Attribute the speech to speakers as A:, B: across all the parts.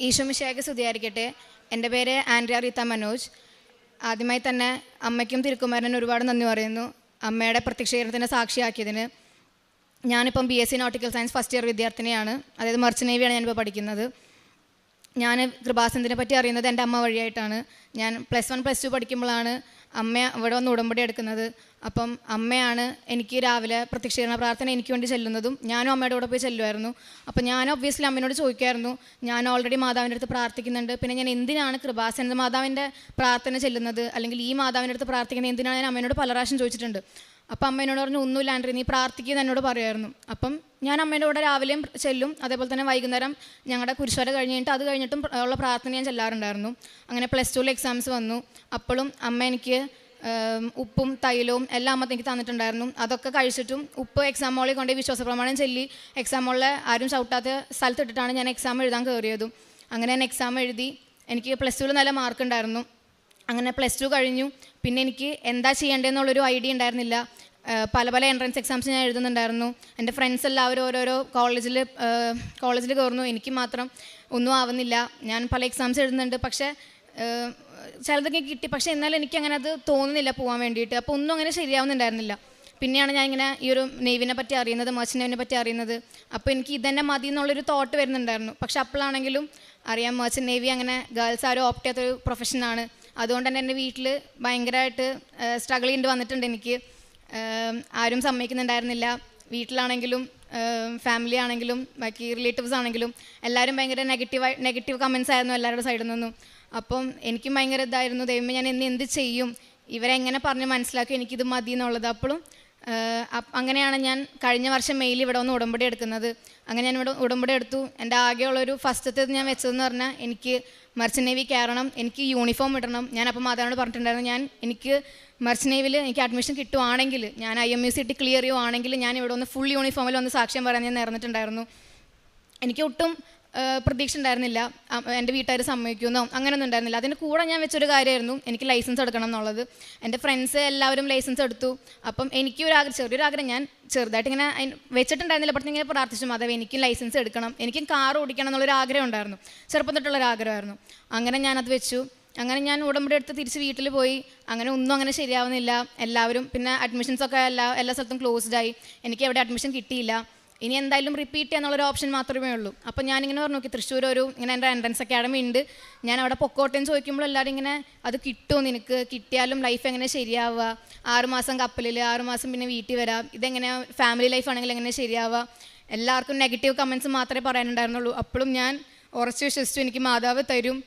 A: ഈശോമിശിയാക്ക് സ്തുതിയായിരിക്കട്ടെ. എന്റെ പേര് ആൻഡ്രിയ റീത്ത മനോജ്. ആദ്യമായി തന്നെ അമ്മയ്ക്കും തിരുക്കുമാരനും ഒരുപാട് നന്ദി പറയുന്നു. അമ്മയുടെ പ്രത്യക്ഷീകരണത്തിന് സാക്ഷിയാക്കിയതിന്. ഞാനിപ്പം B S C nautical science first year വിദ്യാർത്ഥിനിയാണ്. അതായത് മർച്ചന്റ് നേവിയാണ് ഞാനിപ്പോൾ പഠിക്കുന്നത്. ഞാൻ കൃപാസനത്തിനെ പറ്റി അറിയുന്നത് എന്റെ അമ്മ വഴിയായിട്ടാണ്. ഞാൻ പ്ലസ് വൺ പ്ലസ് ടു പഠിക്കുമ്പോഴാണ് അമ്മ ഇവിടെ വന്ന് ഉടമ്പടി എടുക്കുന്നത്. അപ്പം അമ്മയാണ് എനിക്ക് രാവിലെ പ്രത്യക്ഷീകരണ പ്രാർത്ഥന എനിക്ക് വേണ്ടി ചെല്ലുന്നതും ഞാനും അമ്മയുടെ കൂടെ പോയി ചെല്ലുമായിരുന്നു. അപ്പം ഞാൻ ഒബ്വിയസ്ലി അമ്മയോട് ചോദിക്കുമായിരുന്നു. ഞാൻ ഓൾറെഡി മാതാവിന്റെ അടുത്ത് പ്രാർത്ഥിക്കുന്നുണ്ട്. പിന്നെ ഞാൻ എന്തിനാണ് കൃപാസന മാതാവിന്റെ പ്രാർത്ഥന ചെല്ലുന്നത്? അല്ലെങ്കിൽ ഈ മാതാവിന്റെ അടുത്ത് പ്രാർത്ഥിക്കുന്നത് എന്തിനാണ്? ഞാൻ അമ്മയോട് പല പ്രാവശ്യം ചോദിച്ചിട്ടുണ്ട്. അപ്പം അമ്മ എന്നോട് പറഞ്ഞു ഒന്നുമില്ല ആൻഡ്രി നീ പ്രാർത്ഥിക്കുക എന്നോട് പറയുമായിരുന്നു അപ്പം ഞാൻ അമ്മേന്റെ കൂടെ രാവിലെയും ചെല്ലും. അതേപോലെ തന്നെ വൈകുന്നേരം ഞങ്ങളുടെ കുരിശ്വര കഴിഞ്ഞിട്ട് അത് കഴിഞ്ഞിട്ടും ഉള്ള പ്രാർത്ഥന ഞാൻ ചെല്ലാറുണ്ടായിരുന്നു. അങ്ങനെ പ്ലസ് ടുവിൽ എക്സാംസ് വന്നു. അപ്പോഴും അമ്മ എനിക്ക് ഉപ്പും തൈലവും എല്ലാം അമ്മ എനിക്ക് തന്നിട്ടുണ്ടായിരുന്നു. അതൊക്കെ കഴിച്ചിട്ടും ഉപ്പ് എക്സാം ഹോളിൽ കൊണ്ട് വിശ്വാസ പ്രമാണം ചൊല്ലി. എക്സാം ഹോളിൽ ആരും സ്ഥലത്ത് ഇട്ടിട്ടാണ് ഞാൻ എക്സാം എഴുതാൻ കയറിയതും അങ്ങനെ ഞാൻ എക്സാം എഴുതി എനിക്ക് പ്ലസ് ടുവിൽ നല്ല മാർക്ക് ഉണ്ടായിരുന്നു. അങ്ങനെ പ്ലസ് ടു കഴിഞ്ഞു. പിന്നെ എനിക്ക് എന്താ ചെയ്യേണ്ടതെന്നുള്ളൊരു ഐഡിയ ഉണ്ടായിരുന്നില്ല. പല പല എൻട്രൻസ് എക്സാംസ് ഞാൻ എഴുതുന്നുണ്ടായിരുന്നു. എന്റെ ഫ്രണ്ട്സ് എല്ലാവരും ഓരോരോ കോളേജിൽ കോളേജിൽ കയറുന്നു. എനിക്ക് മാത്രം ഒന്നും ആവുന്നില്ല. ഞാൻ പല എക്സാംസ് എഴുതുന്നുണ്ട്. പക്ഷേ ചിലതൊക്കെ കിട്ടി. പക്ഷേ എന്നാലും എനിക്ക് അങ്ങനെ അത് തോന്നുന്നില്ല പോകാൻ വേണ്ടിയിട്ട്. അപ്പോൾ ഒന്നും അങ്ങനെ ശരിയാവുന്നുണ്ടായിരുന്നില്ല. പിന്നെയാണ് ഞാൻ ഇങ്ങനെ ഈ ഒരു നെയ്വിനെ പറ്റി അറിയുന്നത് മർച്ചന്റ് നെയ്വിനെ പറ്റി അറിയുന്നത്. അപ്പോൾ എനിക്ക് ഇതന്നെ മതി എന്നുള്ളൊരു തോട്ട് വരുന്നുണ്ടായിരുന്നു. പക്ഷെ അപ്പോഴാണെങ്കിലും അറിയാം മർച്ചന്റ് നേവി അങ്ങനെ ഗേൾസ് ആരും ഓപ്റ്റ് ചെയ്യാത്തൊരു പ്രൊഫഷനാണ് അതുകൊണ്ട് തന്നെ എന്റെ വീട്ടിൽ ഭയങ്കരമായിട്ട് സ്ട്രഗിൾ ചെയ്യേണ്ടി വന്നിട്ടുണ്ട് എനിക്ക്. ആരും സമ്മതിക്കുന്നുണ്ടായിരുന്നില്ല. വീട്ടിലാണെങ്കിലും ഫാമിലി ആണെങ്കിലും ബാക്കി റിലേറ്റീവ്സ് ആണെങ്കിലും എല്ലാവരും ഭയങ്കര നെഗറ്റീവ് നെഗറ്റീവ് കമൻസ് ആയിരുന്നു എല്ലാവരുടെ സൈഡിൽ നിന്നും. അപ്പം എനിക്കും ഭയങ്കര ഇതായിരുന്നു. ദൈവമേ ഞാൻ ഇന്ന് എന്ത് ചെയ്യും? ഇവരെങ്ങനെ പറഞ്ഞ് മനസ്സിലാക്കും എനിക്കിത് മതി എന്നുള്ളത്. അപ്പോഴും അങ്ങനെയാണ് ഞാൻ കഴിഞ്ഞ വർഷം മെയിൽ ഇവിടെ വന്ന് ഉടമ്പടി എടുക്കുന്നത്. അങ്ങനെ ഞാൻ ഇവിടെ ഉടമ്പടി എടുത്തു. എന്റെ ആകെയുള്ളൊരു ഫസ്റ്റത്തെ ഞാൻ വെച്ചതെന്ന് പറഞ്ഞാൽ എനിക്ക് മർച്ചൻ നേവി കയറണം എനിക്ക് യൂണിഫോം ഇടണം. ഞാൻ അപ്പം മാതാവിനോട് പറഞ്ഞിട്ടുണ്ടായിരുന്നു ഞാൻ എനിക്ക് മർച്ചന്റ് നേവിയിൽ എനിക്ക് അഡ്മിഷൻ കിട്ടുവാണെങ്കിൽ ഞാൻ I M U C T clear ചെയ്യുവാണെങ്കിൽ ഞാൻ ഇവിടെ ഒന്ന് ഫുൾ യൂണിഫോമിൽ ഒന്ന് സാക്ഷ്യം പറയാൻ ഞാൻ നേർന്നിട്ടുണ്ടായിരുന്നു. എനിക്ക് ഒട്ടും പ്രതീക്ഷ ഉണ്ടായിരുന്നില്ല. എന്റെ വീട്ടുകാർ സമ്മതിക്കുമെന്നോ അങ്ങനെയൊന്നും ഉണ്ടായിരുന്നില്ല. അതിന്റെ കൂടെ ഞാൻ വെച്ചൊരു കാര്യമായിരുന്നു. എനിക്ക് ലൈസൻസ് എടുക്കണം എന്നുള്ളത്. എന്റെ ഫ്രണ്ട്സ് എല്ലാവരും ലൈസൻസ് എടുത്തു. അപ്പം എനിക്ക് ഒരു ആഗ്രഹം ചെറിയൊരു ആഗ്രഹം. ഞാൻ ചെറുതായിട്ട് ഇങ്ങനെ വെച്ചിട്ടുണ്ടായിരുന്നില്ല. പക്ഷേ ഇങ്ങനെ പ്രാർത്ഥിച്ചു മാതാവ് എനിക്കും ലൈസൻസ് എടുക്കണം. എനിക്കും കാർ ഓടിക്കണം എന്നുള്ളൊരു ആഗ്രഹം ഉണ്ടായിരുന്നു. ചെറുപ്പം തൊട്ടുള്ളൊരു ആഗ്രഹമായിരുന്നു. അങ്ങനെ ഞാനത് വെച്ചു. അങ്ങനെ ഞാൻ ഉടമ്പടി എടുത്ത് തിരിച്ച് വീട്ടിൽ പോയി. അങ്ങനെ ഒന്നും അങ്ങനെ ശരിയാവുന്നില്ല. എല്ലാവരും പിന്നെ അഡ്മിഷൻസ് ഒക്കെ എല്ലാ എല്ലാ സ്ഥലത്തും ക്ലോസ്ഡ് ആയി. എനിക്ക് എവിടെ അഡ്മിഷൻ കിട്ടിയില്ല. ഇനി എന്തായാലും റിപ്പീറ്റ് ചെയ്യാന്നുള്ളൊരു ഓപ്ഷൻ മാത്രമേ ഉള്ളൂ. അപ്പോൾ ഞാനിങ്ങനെ പറഞ്ഞു നോക്കി തൃശ്ശൂർ ഒരു ഇങ്ങനെ എന്റെ എൻട്രൻസ് അക്കാഡമി ഉണ്ട്. ഞാൻ അവിടെ പൊക്കോട്ടെന്ന് ചോദിക്കുമ്പോൾ എല്ലാവരും ഇങ്ങനെ അത് കിട്ടുമോ നിനക്ക്? കിട്ടിയാലും ലൈഫ് എങ്ങനെ ശരിയാവുക? ആറുമാസം കപ്പലിൽ ആറുമാസം പിന്നെ വീട്ടിൽ വരാം. ഇതെങ്ങനെ ഫാമിലി ലൈഫ് ആണെങ്കിൽ എങ്ങനെ ശരിയാവുക? എല്ലാവർക്കും നെഗറ്റീവ് കമൻസ് മാത്രമേ പറയാനുണ്ടായിരുന്നുള്ളൂ. അപ്പോഴും ഞാൻ ഉറച്ചു വിശ്വസിച്ചു എനിക്ക് മാതാവ് തരും.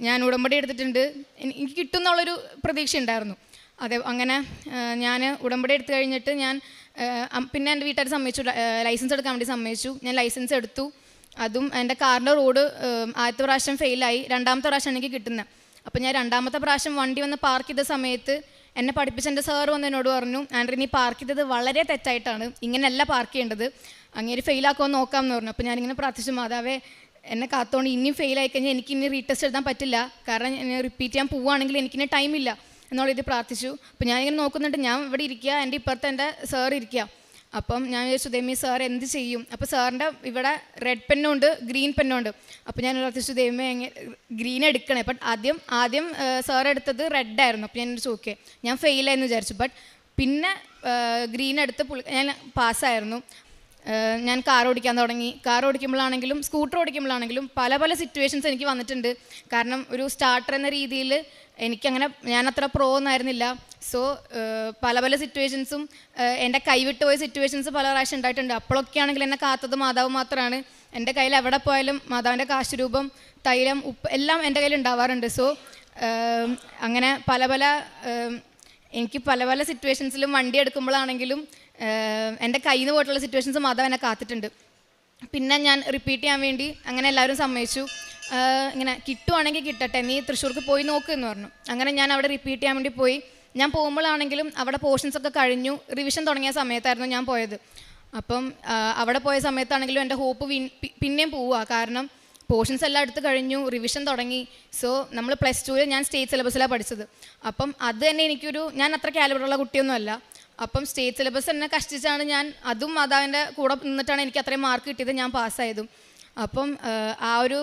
A: ഞാൻ ഉടമ്പടി എടുത്തിട്ടുണ്ട്. എനി- എനിക്ക് കിട്ടും എന്നുള്ളൊരു പ്രതീക്ഷ ഉണ്ടായിരുന്നു അതെ അങ്ങനെ ഞാൻ ഉടമ്പടി എടുത്തു കഴിഞ്ഞിട്ട് ഞാൻ പിന്നെ എന്റെ വീട്ടുകാർ സമ്മതിച്ചു. ലൈസൻസ് എടുക്കാൻ വേണ്ടി സമ്മതിച്ചു. ഞാൻ ലൈസൻസ് എടുത്തു. അതും എന്റെ കാറിന്റെ റോഡ് ആദ്യത്തെ പ്രാവശ്യം ഫെയിലായി രണ്ടാമത്തെ പ്രാവശ്യം എനിക്ക് കിട്ടുന്നത് അപ്പോൾ ഞാൻ രണ്ടാമത്തെ പ്രാവശ്യം വണ്ടി വന്ന് പാർക്ക് ചെയ്ത സമയത്ത് എന്നെ പഠിപ്പിച്ച എന്റെ സാർ വന്ന് എന്നോട് പറഞ്ഞു ആൻഡ്രി നീ പാർക്ക് ചെയ്തത് വളരെ തെറ്റായിട്ടാണ്. ഇങ്ങനെയല്ല പാർക്ക് ചെയ്യേണ്ടത്. അങ്ങനെ ഫെയിലാക്കുമോ നോക്കാം എന്ന് പറഞ്ഞു. അപ്പോൾ ഞാനിങ്ങനെ പ്രാർത്ഥിച്ചു മാതാവേ എന്നെ കാത്തോണ്ട് ഇനിയും ഫെയിൽ ആയി കഴിഞ്ഞാൽ എനിക്ക് ഇനി റീടെസ്റ്റ് എഴുതാൻ പറ്റില്ല. കാരണം ഞാൻ റിപ്പീറ്റ് ചെയ്യാൻ പോവുകയാണെങ്കിൽ എനിക്കിനി ടൈമില്ല എന്നുള്ള ഇത് പ്രാർത്ഥിച്ചു. അപ്പോൾ ഞാനിങ്ങനെ നോക്കുന്നുണ്ട്. ഞാൻ ഇവിടെ ഇരിക്കുക. എന്റെ ഇപ്പുറത്തെ എന്റെ സാർ ഇരിക്കുക. അപ്പം ഞാൻ വിചാരിച്ചു ദേവി സാർ എന്ത് ചെയ്യും? അപ്പോൾ സാറിന്റെ ഇവിടെ റെഡ് പെന്നും ഉണ്ട് ഗ്രീൻ പെന്നും ഉണ്ട്. അപ്പോൾ ഞാൻ പ്രാർത്ഥിച്ചു സുദേമി ഗ്രീൻ എടുക്കണേ. ബട്ട് ആദ്യം ആദ്യം സാർ എടുത്തത് റെഡ് ആയിരുന്നു. അപ്പോൾ ഞാൻ ഓക്കെ ഞാൻ ഫെയിലായെന്ന് വിചാരിച്ചു. ബട്ട് പിന്നെ ഗ്രീൻ എടുത്ത് പുള്ളി ഞാൻ പാസ്സായിരുന്നു ഞാൻ കാർ ഓടിക്കാൻ തുടങ്ങി. കാർ ഓടിക്കുമ്പോഴാണെങ്കിലും സ്കൂട്ടർ ഓടിക്കുമ്പോഴാണെങ്കിലും പല പല സിറ്റുവേഷൻസ് എനിക്ക് വന്നിട്ടുണ്ട്. കാരണം ഒരു സ്റ്റാർട്ടർ എന്ന രീതിയിൽ എനിക്കങ്ങനെ ഞാൻ അത്ര പ്രോ ഒന്നായിരുന്നില്ല സോ പല പല സിറ്റുവേഷൻസും എന്റെ കൈവിട്ട് പോയ സിറ്റുവേഷൻസ് പല പ്രാവശ്യം ഉണ്ടായിട്ടുണ്ട്. അപ്പോഴൊക്കെ ആണെങ്കിൽ എന്നെ കാത്തത് മാതാവ് മാത്രമാണ് എന്റെ കയ്യിൽ എവിടെ പോയാലും മാതാവിന്റെ കാശുരൂപം തൈലം ഉപ്പ് എല്ലാം എന്റെ കയ്യിൽ ഉണ്ടാവാറുണ്ട്. സോ അങ്ങനെ പല പല എനിക്ക് പല പല സിറ്റുവേഷൻസിലും വണ്ടി എടുക്കുമ്പോഴാണെങ്കിലും എന്റെ കയ്യിൽ നിന്ന് പോയിട്ടുള്ള സിറ്റുവേഷൻസ് മാധവ് എന്നെ കാത്തിട്ടുണ്ട്. പിന്നെ ഞാൻ റിപ്പീറ്റ് ചെയ്യാൻ വേണ്ടി അങ്ങനെ എല്ലാവരും സമ്മതിച്ചു. ഇങ്ങനെ കിട്ടുവാണെങ്കിൽ കിട്ടട്ടെ നീ തൃശ്ശൂർക്ക് പോയി നോക്ക് എന്ന് പറഞ്ഞു. അങ്ങനെ ഞാൻ അവിടെ റിപ്പീറ്റ് ചെയ്യാൻ വേണ്ടി പോയി. ഞാൻ പോകുമ്പോഴാണെങ്കിലും അവിടെ പോർഷൻസ് ഒക്കെ കഴിഞ്ഞു. റിവിഷൻ തുടങ്ങിയ സമയത്തായിരുന്നു ഞാൻ പോയത്. അപ്പം അവിടെ പോയ സമയത്താണെങ്കിലും എന്റെ ഹോപ്പ് പിന്നെയും പോവുക കാരണം പോർഷൻസ് എല്ലാം എടുത്ത് കഴിഞ്ഞു റിവിഷൻ തുടങ്ങി. സോ നമ്മൾ പ്ലസ് ടുവിൽ ഞാൻ സ്റ്റേറ്റ് സിലബസിലാണ് പഠിച്ചത്. അപ്പം അത് തന്നെ എനിക്കൊരു ഞാൻ അത്ര കാലിബറുള്ള കുട്ടിയൊന്നുമല്ല. അപ്പം സ്റ്റേറ്റ് സിലബസ് തന്നെ കഷ്ടിച്ചാണ് ഞാൻ അതും മാതാവിന്റെ കൂടെ നിന്നിട്ടാണ് എനിക്ക് അത്രയും മാർക്ക് കിട്ടിയത് ഞാൻ പാസ്സായതും അപ്പം ആ, ഒരു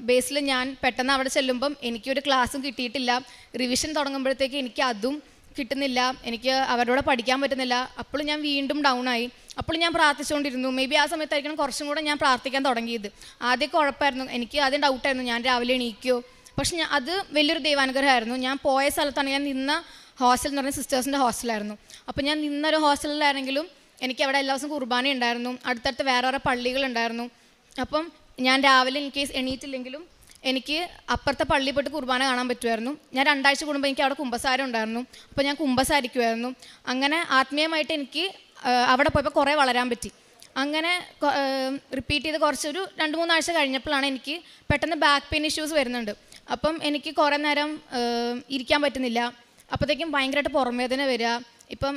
A: ബേസിൽ ഞാൻ പെട്ടെന്ന് അവിടെ ചെല്ലുമ്പം എനിക്കൊരു ക്ലാസ്സും കിട്ടിയിട്ടില്ല. റിവിഷൻ തുടങ്ങുമ്പോഴത്തേക്ക് എനിക്ക് അതും കിട്ടുന്നില്ല. എനിക്ക് അവരോട് പഠിക്കാൻ പറ്റുന്നില്ല. അപ്പോൾ ഞാൻ വീണ്ടും ഡൗൺ ആയി. അപ്പോൾ ഞാൻ പ്രാർത്ഥിച്ചുകൊണ്ടിരുന്നു. മേ ബി ആ സമയത്തായിരിക്കണം കുറച്ചും കൂടെ ഞാൻ പ്രാർത്ഥിക്കാൻ തുടങ്ങിയത്. ആദ്യം കുഴപ്പമായിരുന്നു. എനിക്ക് ആദ്യം ഡൗട്ടായിരുന്നു ഞാൻ രാവിലെ എണീക്കോ? പക്ഷെ ഞാൻ അത് വലിയൊരു ദൈവാനുഗ്രഹമായിരുന്നു. ഞാൻ പോയ സ്ഥലത്താണ് ഞാൻ നിന്ന ഹോസ്റ്റൽ എന്ന് പറഞ്ഞ സിസ്റ്റേഴ്സിന്റെ ഹോസ്റ്റലായിരുന്നു അപ്പോൾ ഞാൻ നിന്നൊരു ഹോസ്റ്റലിലാണെങ്കിലും എനിക്ക് അവിടെ എല്ലാ ദിവസവും കുർബാന ഉണ്ടായിരുന്നു. അടുത്തടുത്ത് വേറെ വേറെ പള്ളികളുണ്ടായിരുന്നു അപ്പം ഞാൻ രാവിലെ ഇൻ കേസ് എണീറ്റില്ലെങ്കിലും എനിക്ക് അപ്പുറത്തെ പള്ളിയിൽ പോയിട്ട് കുർബാന കാണാൻ പറ്റുമായിരുന്നു. ഞാൻ രണ്ടാഴ്ച കൂടുമ്പോൾ എനിക്ക് അവിടെ കുമ്പസാരം ഉണ്ടായിരുന്നു. അപ്പോൾ ഞാൻ കുമ്പസാരിക്കുമായിരുന്നു. അങ്ങനെ ആത്മീയമായിട്ട് എനിക്ക് അവിടെ പോയപ്പോൾ കുറേ വളരാൻ പറ്റി. അങ്ങനെ റിപ്പീറ്റ് ചെയ്ത് കുറച്ചൊരു രണ്ട് മൂന്നാഴ്ച കഴിഞ്ഞപ്പോഴാണ് എനിക്ക് പെട്ടെന്ന് ബാക്ക് പെയിൻ ഇഷ്യൂസ് വരുന്നുണ്ട്. അപ്പം എനിക്ക് കുറേ നേരം ഇരിക്കാൻ പറ്റുന്നില്ല. അപ്പോഴത്തേക്കും ഭയങ്കരമായിട്ട് പുറമേദന വരിക. ഇപ്പം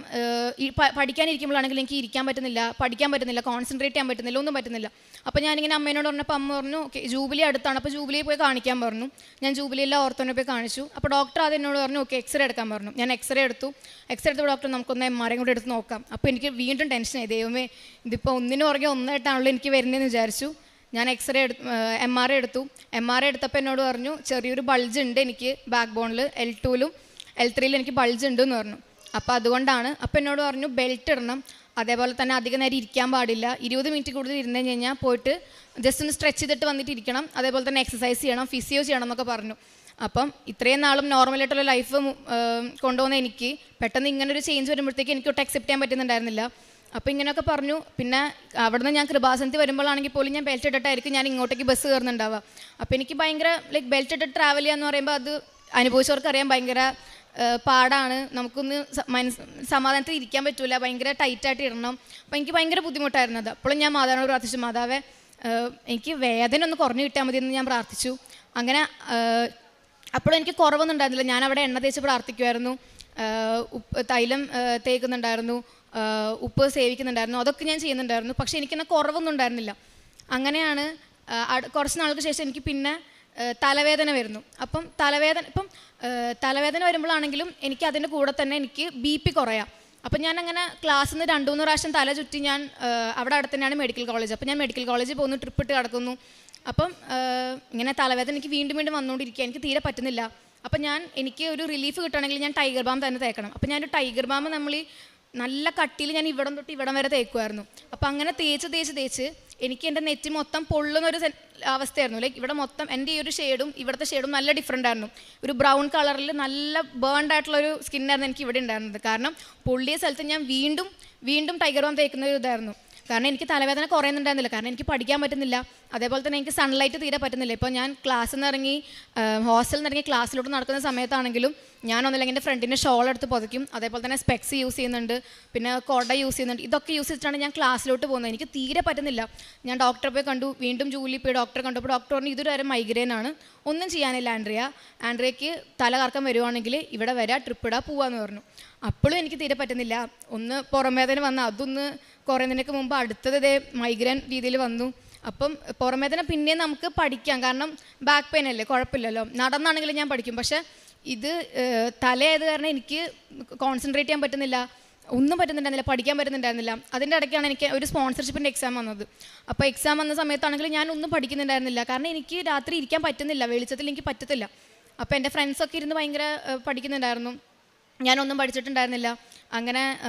A: ഈ പഠിക്കാനിരിക്കുമ്പോഴാണെങ്കിൽ എനിക്ക് ഇരിക്കാൻ പറ്റുന്നില്ല പഠിക്കാൻ പറ്റുന്നില്ല കോൺസെൻട്രേറ്റ് ചെയ്യാൻ പറ്റുന്നില്ല ഒന്നും പറ്റുന്നില്ല. അപ്പോൾ ഞാനിങ്ങനെ അമ്മേനോട് പറഞ്ഞപ്പോൾ അമ്മ പറഞ്ഞു ഓക്കെ ജൂബിലി അടുത്താണ്. അപ്പോൾ ജൂബിലിയിൽ പോയി കാണിക്കാൻ പറഞ്ഞു. ഞാൻ ജൂബിലിയിലെ ഓർത്തോനെ പോയി കാണിച്ചു. അപ്പോൾ ഡോക്ടർ അത് എന്നോട് പറഞ്ഞു ഓക്കെ എക്സ്റേ എടുക്കാൻ പറഞ്ഞു. ഞാൻ എക്സ്റേ എടുത്തു. എക്സ്റേ എടുത്ത ഡോക്ടർ നമുക്കൊന്ന് എം ആർ കൂടെ എടുത്ത് നോക്കാം. അപ്പോൾ എനിക്ക് വീണ്ടും ടെൻഷനായി ദൈവമേ ഇതിപ്പോൾ ഒന്നിനു പുറകെ ഒന്നായിട്ടാണല്ലോ എനിക്ക് വരുന്നതെന്ന് വിചാരിച്ചു. ഞാൻ എക്സ്റേ എടുത്ത് എം ആർ എടുത്തു. എം ആർ എടുത്തപ്പോൾ എന്നോട് പറഞ്ഞു ചെറിയൊരു ബൾജ് ഉണ്ട് എനിക്ക് ബാക്ക് ബോണിൽ എൽ ടുവിലും എൽ ത്രീയിൽ എനിക്ക് ബൾജ് ഉണ്ട് എന്ന് പറഞ്ഞു. അപ്പോൾ അതുകൊണ്ടാണ് അപ്പോൾ എന്നോട് പറഞ്ഞു ബെൽറ്റ് ഇടണം. അതേപോലെ തന്നെ അധികം നേരം ഇരിക്കാൻ പാടില്ല. ഇരുപത് മിനിറ്റ് കൂടുതൽ ഇരുന്ന് കഴിഞ്ഞാൽ പോയിട്ട് ജസ്റ്റ് ഒന്ന് സ്ട്രെച്ച് ചെയ്തിട്ട് വന്നിട്ട് ഇരിക്കണം. അതേപോലെ തന്നെ എക്സസൈസ് ചെയ്യണം ഫിസിയോ ചെയ്യണം എന്നൊക്കെ പറഞ്ഞു. അപ്പം ഇത്രയും നാളും നോർമലായിട്ടുള്ള ലൈഫ് കൊണ്ടുപോകുന്ന എനിക്ക് പെട്ടെന്ന് ഇങ്ങനെ ഒരു ചേഞ്ച് വരുമ്പോഴത്തേക്ക് എനിക്ക് ഒട്ടും അക്സെപ്റ്റ് ചെയ്യാൻ പറ്റുന്നുണ്ടായിരുന്നില്ല. അപ്പോൾ ഇങ്ങനെയൊക്കെ പറഞ്ഞു. പിന്നെ അവിടുന്ന് ഞാൻ കൃപാസനത്തിൽ വരുമ്പോഴാണെങ്കിൽ പോലും ഞാൻ ബെൽറ്റ് ഇട്ടിട്ടായിരിക്കും ഞാൻ ഇങ്ങോട്ടേക്ക് ബസ് കയറുന്നുണ്ടാവുക. അപ്പോൾ എനിക്ക് ഭയങ്കര ലൈക്ക് ബെൽറ്റ് ഇട്ടിട്ട് ട്രാവൽ ചെയ്യുക എന്ന് പറയുമ്പോൾ അത് അനുഭവിച്ചവർക്കറിയാം ഭയങ്കര പാടാണ്. നമുക്കൊന്ന് സമാധാനത്തിൽ ഇരിക്കാൻ പറ്റൂല. ഭയങ്കര ടൈറ്റായിട്ട് ഇടണം. അപ്പോൾ എനിക്ക് ഭയങ്കര ബുദ്ധിമുട്ടായിരുന്നു അത്. അപ്പോഴും ഞാൻ മാതാവിനോട് പ്രാർത്ഥിച്ചു മാതാവേ എനിക്ക് വേദന ഒന്ന് കുറഞ്ഞു കിട്ടിയാൽ മതി എന്ന് ഞാൻ പ്രാർത്ഥിച്ചു. അങ്ങനെ അപ്പോഴും എനിക്ക് കുറവൊന്നും ഉണ്ടായിരുന്നില്ല. ഞാൻ അവിടെ എണ്ണ തേച്ച് പ്രാർത്ഥിക്കുമായിരുന്നു ഉപ്പ് തൈലം തേക്കുന്നുണ്ടായിരുന്നു. ഉപ്പ് സേവിക്കുന്നുണ്ടായിരുന്നു. അതൊക്കെ ഞാൻ ചെയ്യുന്നുണ്ടായിരുന്നു. പക്ഷേ എനിക്കെന്നെ കുറവൊന്നും ഉണ്ടായിരുന്നില്ല. അങ്ങനെയാണ് കുറച്ച് നാൾക്ക് ശേഷം എനിക്ക് പിന്നെ തലവേദന വരുന്നു. അപ്പം തലവേദന ഇപ്പം തലവേദന വരുമ്പോഴാണെങ്കിലും എനിക്ക് അതിന്റെ കൂടെ തന്നെ എനിക്ക് ബി പി കുറയാം. അപ്പം ഞാൻ അങ്ങനെ ക്ലാസ്സിൽ നിന്ന് രണ്ടു മൂന്ന് പ്രാവശ്യം തല ചുറ്റി ഞാൻ അവിടെ അവിടെ തന്നെയാണ് മെഡിക്കൽ കോളേജ്. അപ്പം ഞാൻ മെഡിക്കൽ കോളേജിൽ പോകുന്നു ട്രിപ്പ് ഇട്ട് കിടക്കുന്നു. അപ്പം ഇങ്ങനെ തലവേദന എനിക്ക് വീണ്ടും വീണ്ടും വന്നുകൊണ്ടിരിക്കുക. എനിക്ക് തീരെ പറ്റുന്നില്ല. അപ്പം ഞാൻ എനിക്ക് ഒരു റിലീഫ് കിട്ടണമെങ്കിൽ ഞാൻ ടൈഗർ ബാം തന്നെ തേക്കണം. അപ്പം ഞാനൊരു ടൈഗർ ബാം നമ്മൾ നല്ല കട്ടിയിൽ ഞാൻ ഇവിടം തൊട്ട് ഇവിടം വരെ തേക്കുമായിരുന്നു അപ്പം അങ്ങനെ തേച്ച് തേച്ച് തേച്ച് എനിക്ക് എന്റെ നെറ്റ് മൊത്തം പൊള്ളുന്ന ഒരു അവസ്ഥയായിരുന്നു. ലൈക്ക് ഇവിടെ മൊത്തം എന്റെ ഈ ഒരു ഷെയ്ഡും ഇവിടുത്തെ ഷെയ്ഡും നല്ല ഡിഫറെന്റ് ആയിരുന്നു. ഒരു ബ്രൗൺ കളറിൽ നല്ല ബേൺഡ് ആയിട്ടുള്ള ഒരു സ്കിന്നായിരുന്നു എനിക്ക് ഇവിടെ ഉണ്ടായിരുന്നത്. കാരണം പൊള്ളിയ സ്ഥലത്ത് ഞാൻ വീണ്ടും വീണ്ടും ടൈഗർ വൺ തേക്കുന്ന ഒരു ഇതായിരുന്നു. കാരണം എനിക്ക് തലവേദന കുറയുന്നുണ്ടായിരുന്നില്ല. കാരണം എനിക്ക് പഠിക്കാൻ പറ്റുന്നില്ല. അതേപോലെ തന്നെ എനിക്ക് സൺലൈറ്റ് തീരെ പറ്റുന്നില്ല. ഇപ്പോൾ ഞാൻ ക്ലാസ്സിൽ നിന്ന് ഇറങ്ങി ഹോസ്റ്റലിൽ നിന്ന് ഇറങ്ങി ക്ലാസ്സിലോട്ട് നടക്കുന്ന സമയത്താണെങ്കിലും ഞാൻ ഒന്നില്ലെങ്കിൽ എന്റെ ഫ്രണ്ടിന്റെ ഷോൾ എടുത്ത് പുതയ്ക്കും. അതേപോലെ തന്നെ സ്പെക്സ് യൂസ് ചെയ്യുന്നുണ്ട്. പിന്നെ കൊട യൂസ് ചെയ്യുന്നുണ്ട്. ഇതൊക്കെ യൂസ് ചെയ്തിട്ടാണ് ഞാൻ ക്ലാസ്സിലോട്ട് പോകുന്നത്. എനിക്ക് തീരെ പറ്റുന്നില്ല. ഞാൻ ഡോക്ടറെ പോയി കണ്ടു. വീണ്ടും ജോലി പോയി ഡോക്ടറെ കണ്ടപ്പോൾ ഡോക്ടർ പറഞ്ഞു ഇതൊരു വരെ മൈഗ്രെയിൻ ആണ്. ഒന്നും ചെയ്യാനില്ല ആൻഡ്രിയ. ആൻഡ്രിയയ്ക്ക് തല കറക്കം വരുവാണെങ്കിൽ ഇവിടെ വരാം ട്രിപ്പ് ഇടാ പോവാന്ന് പറഞ്ഞു. അപ്പോഴും എനിക്ക് തീരെ പറ്റുന്നില്ല. ഒന്ന് പുറംവേദന വന്ന് അതൊന്ന് കുറയുന്നതിനൊക്കെ മുമ്പ് അടുത്തത് ഇതേ മൈഗ്രൻ രീതിയിൽ വന്നു. അപ്പം പുറമേദന പിന്നെ നമുക്ക് പഠിക്കാം. കാരണം ബാക്ക് പെയിൻ അല്ലേ? കുഴപ്പമില്ലല്ലോ. നടന്നാണെങ്കിലും ഞാൻ പഠിക്കും. പക്ഷേ ഇത് തലയായത് കാരണം എനിക്ക് കോൺസെൻട്രേറ്റ് ചെയ്യാൻ പറ്റുന്നില്ല. ഒന്നും പറ്റുന്നുണ്ടായിരുന്നില്ല. പഠിക്കാൻ പറ്റുന്നുണ്ടായിരുന്നില്ല. അതിന്റെ ഇടയ്ക്കാണ് എനിക്ക് ഒരു സ്പോൺസർഷിപ്പിന്റെ എക്സാം വന്നത്. അപ്പോൾ എക്സാം വന്ന സമയത്താണെങ്കിൽ ഞാൻ ഒന്നും പഠിക്കുന്നുണ്ടായിരുന്നില്ല. കാരണം എനിക്ക് രാത്രി ഇരിക്കാൻ പറ്റുന്നില്ല. വെളിച്ചത്തിൽ എനിക്ക് പറ്റത്തില്ല. അപ്പോൾ എന്റെ ഫ്രണ്ട്സൊക്കെ ഇരുന്ന് ഭയങ്കര പഠിക്കുന്നുണ്ടായിരുന്നു. ഞാനൊന്നും പഠിച്ചിട്ടുണ്ടായിരുന്നില്ല. അങ്ങനെ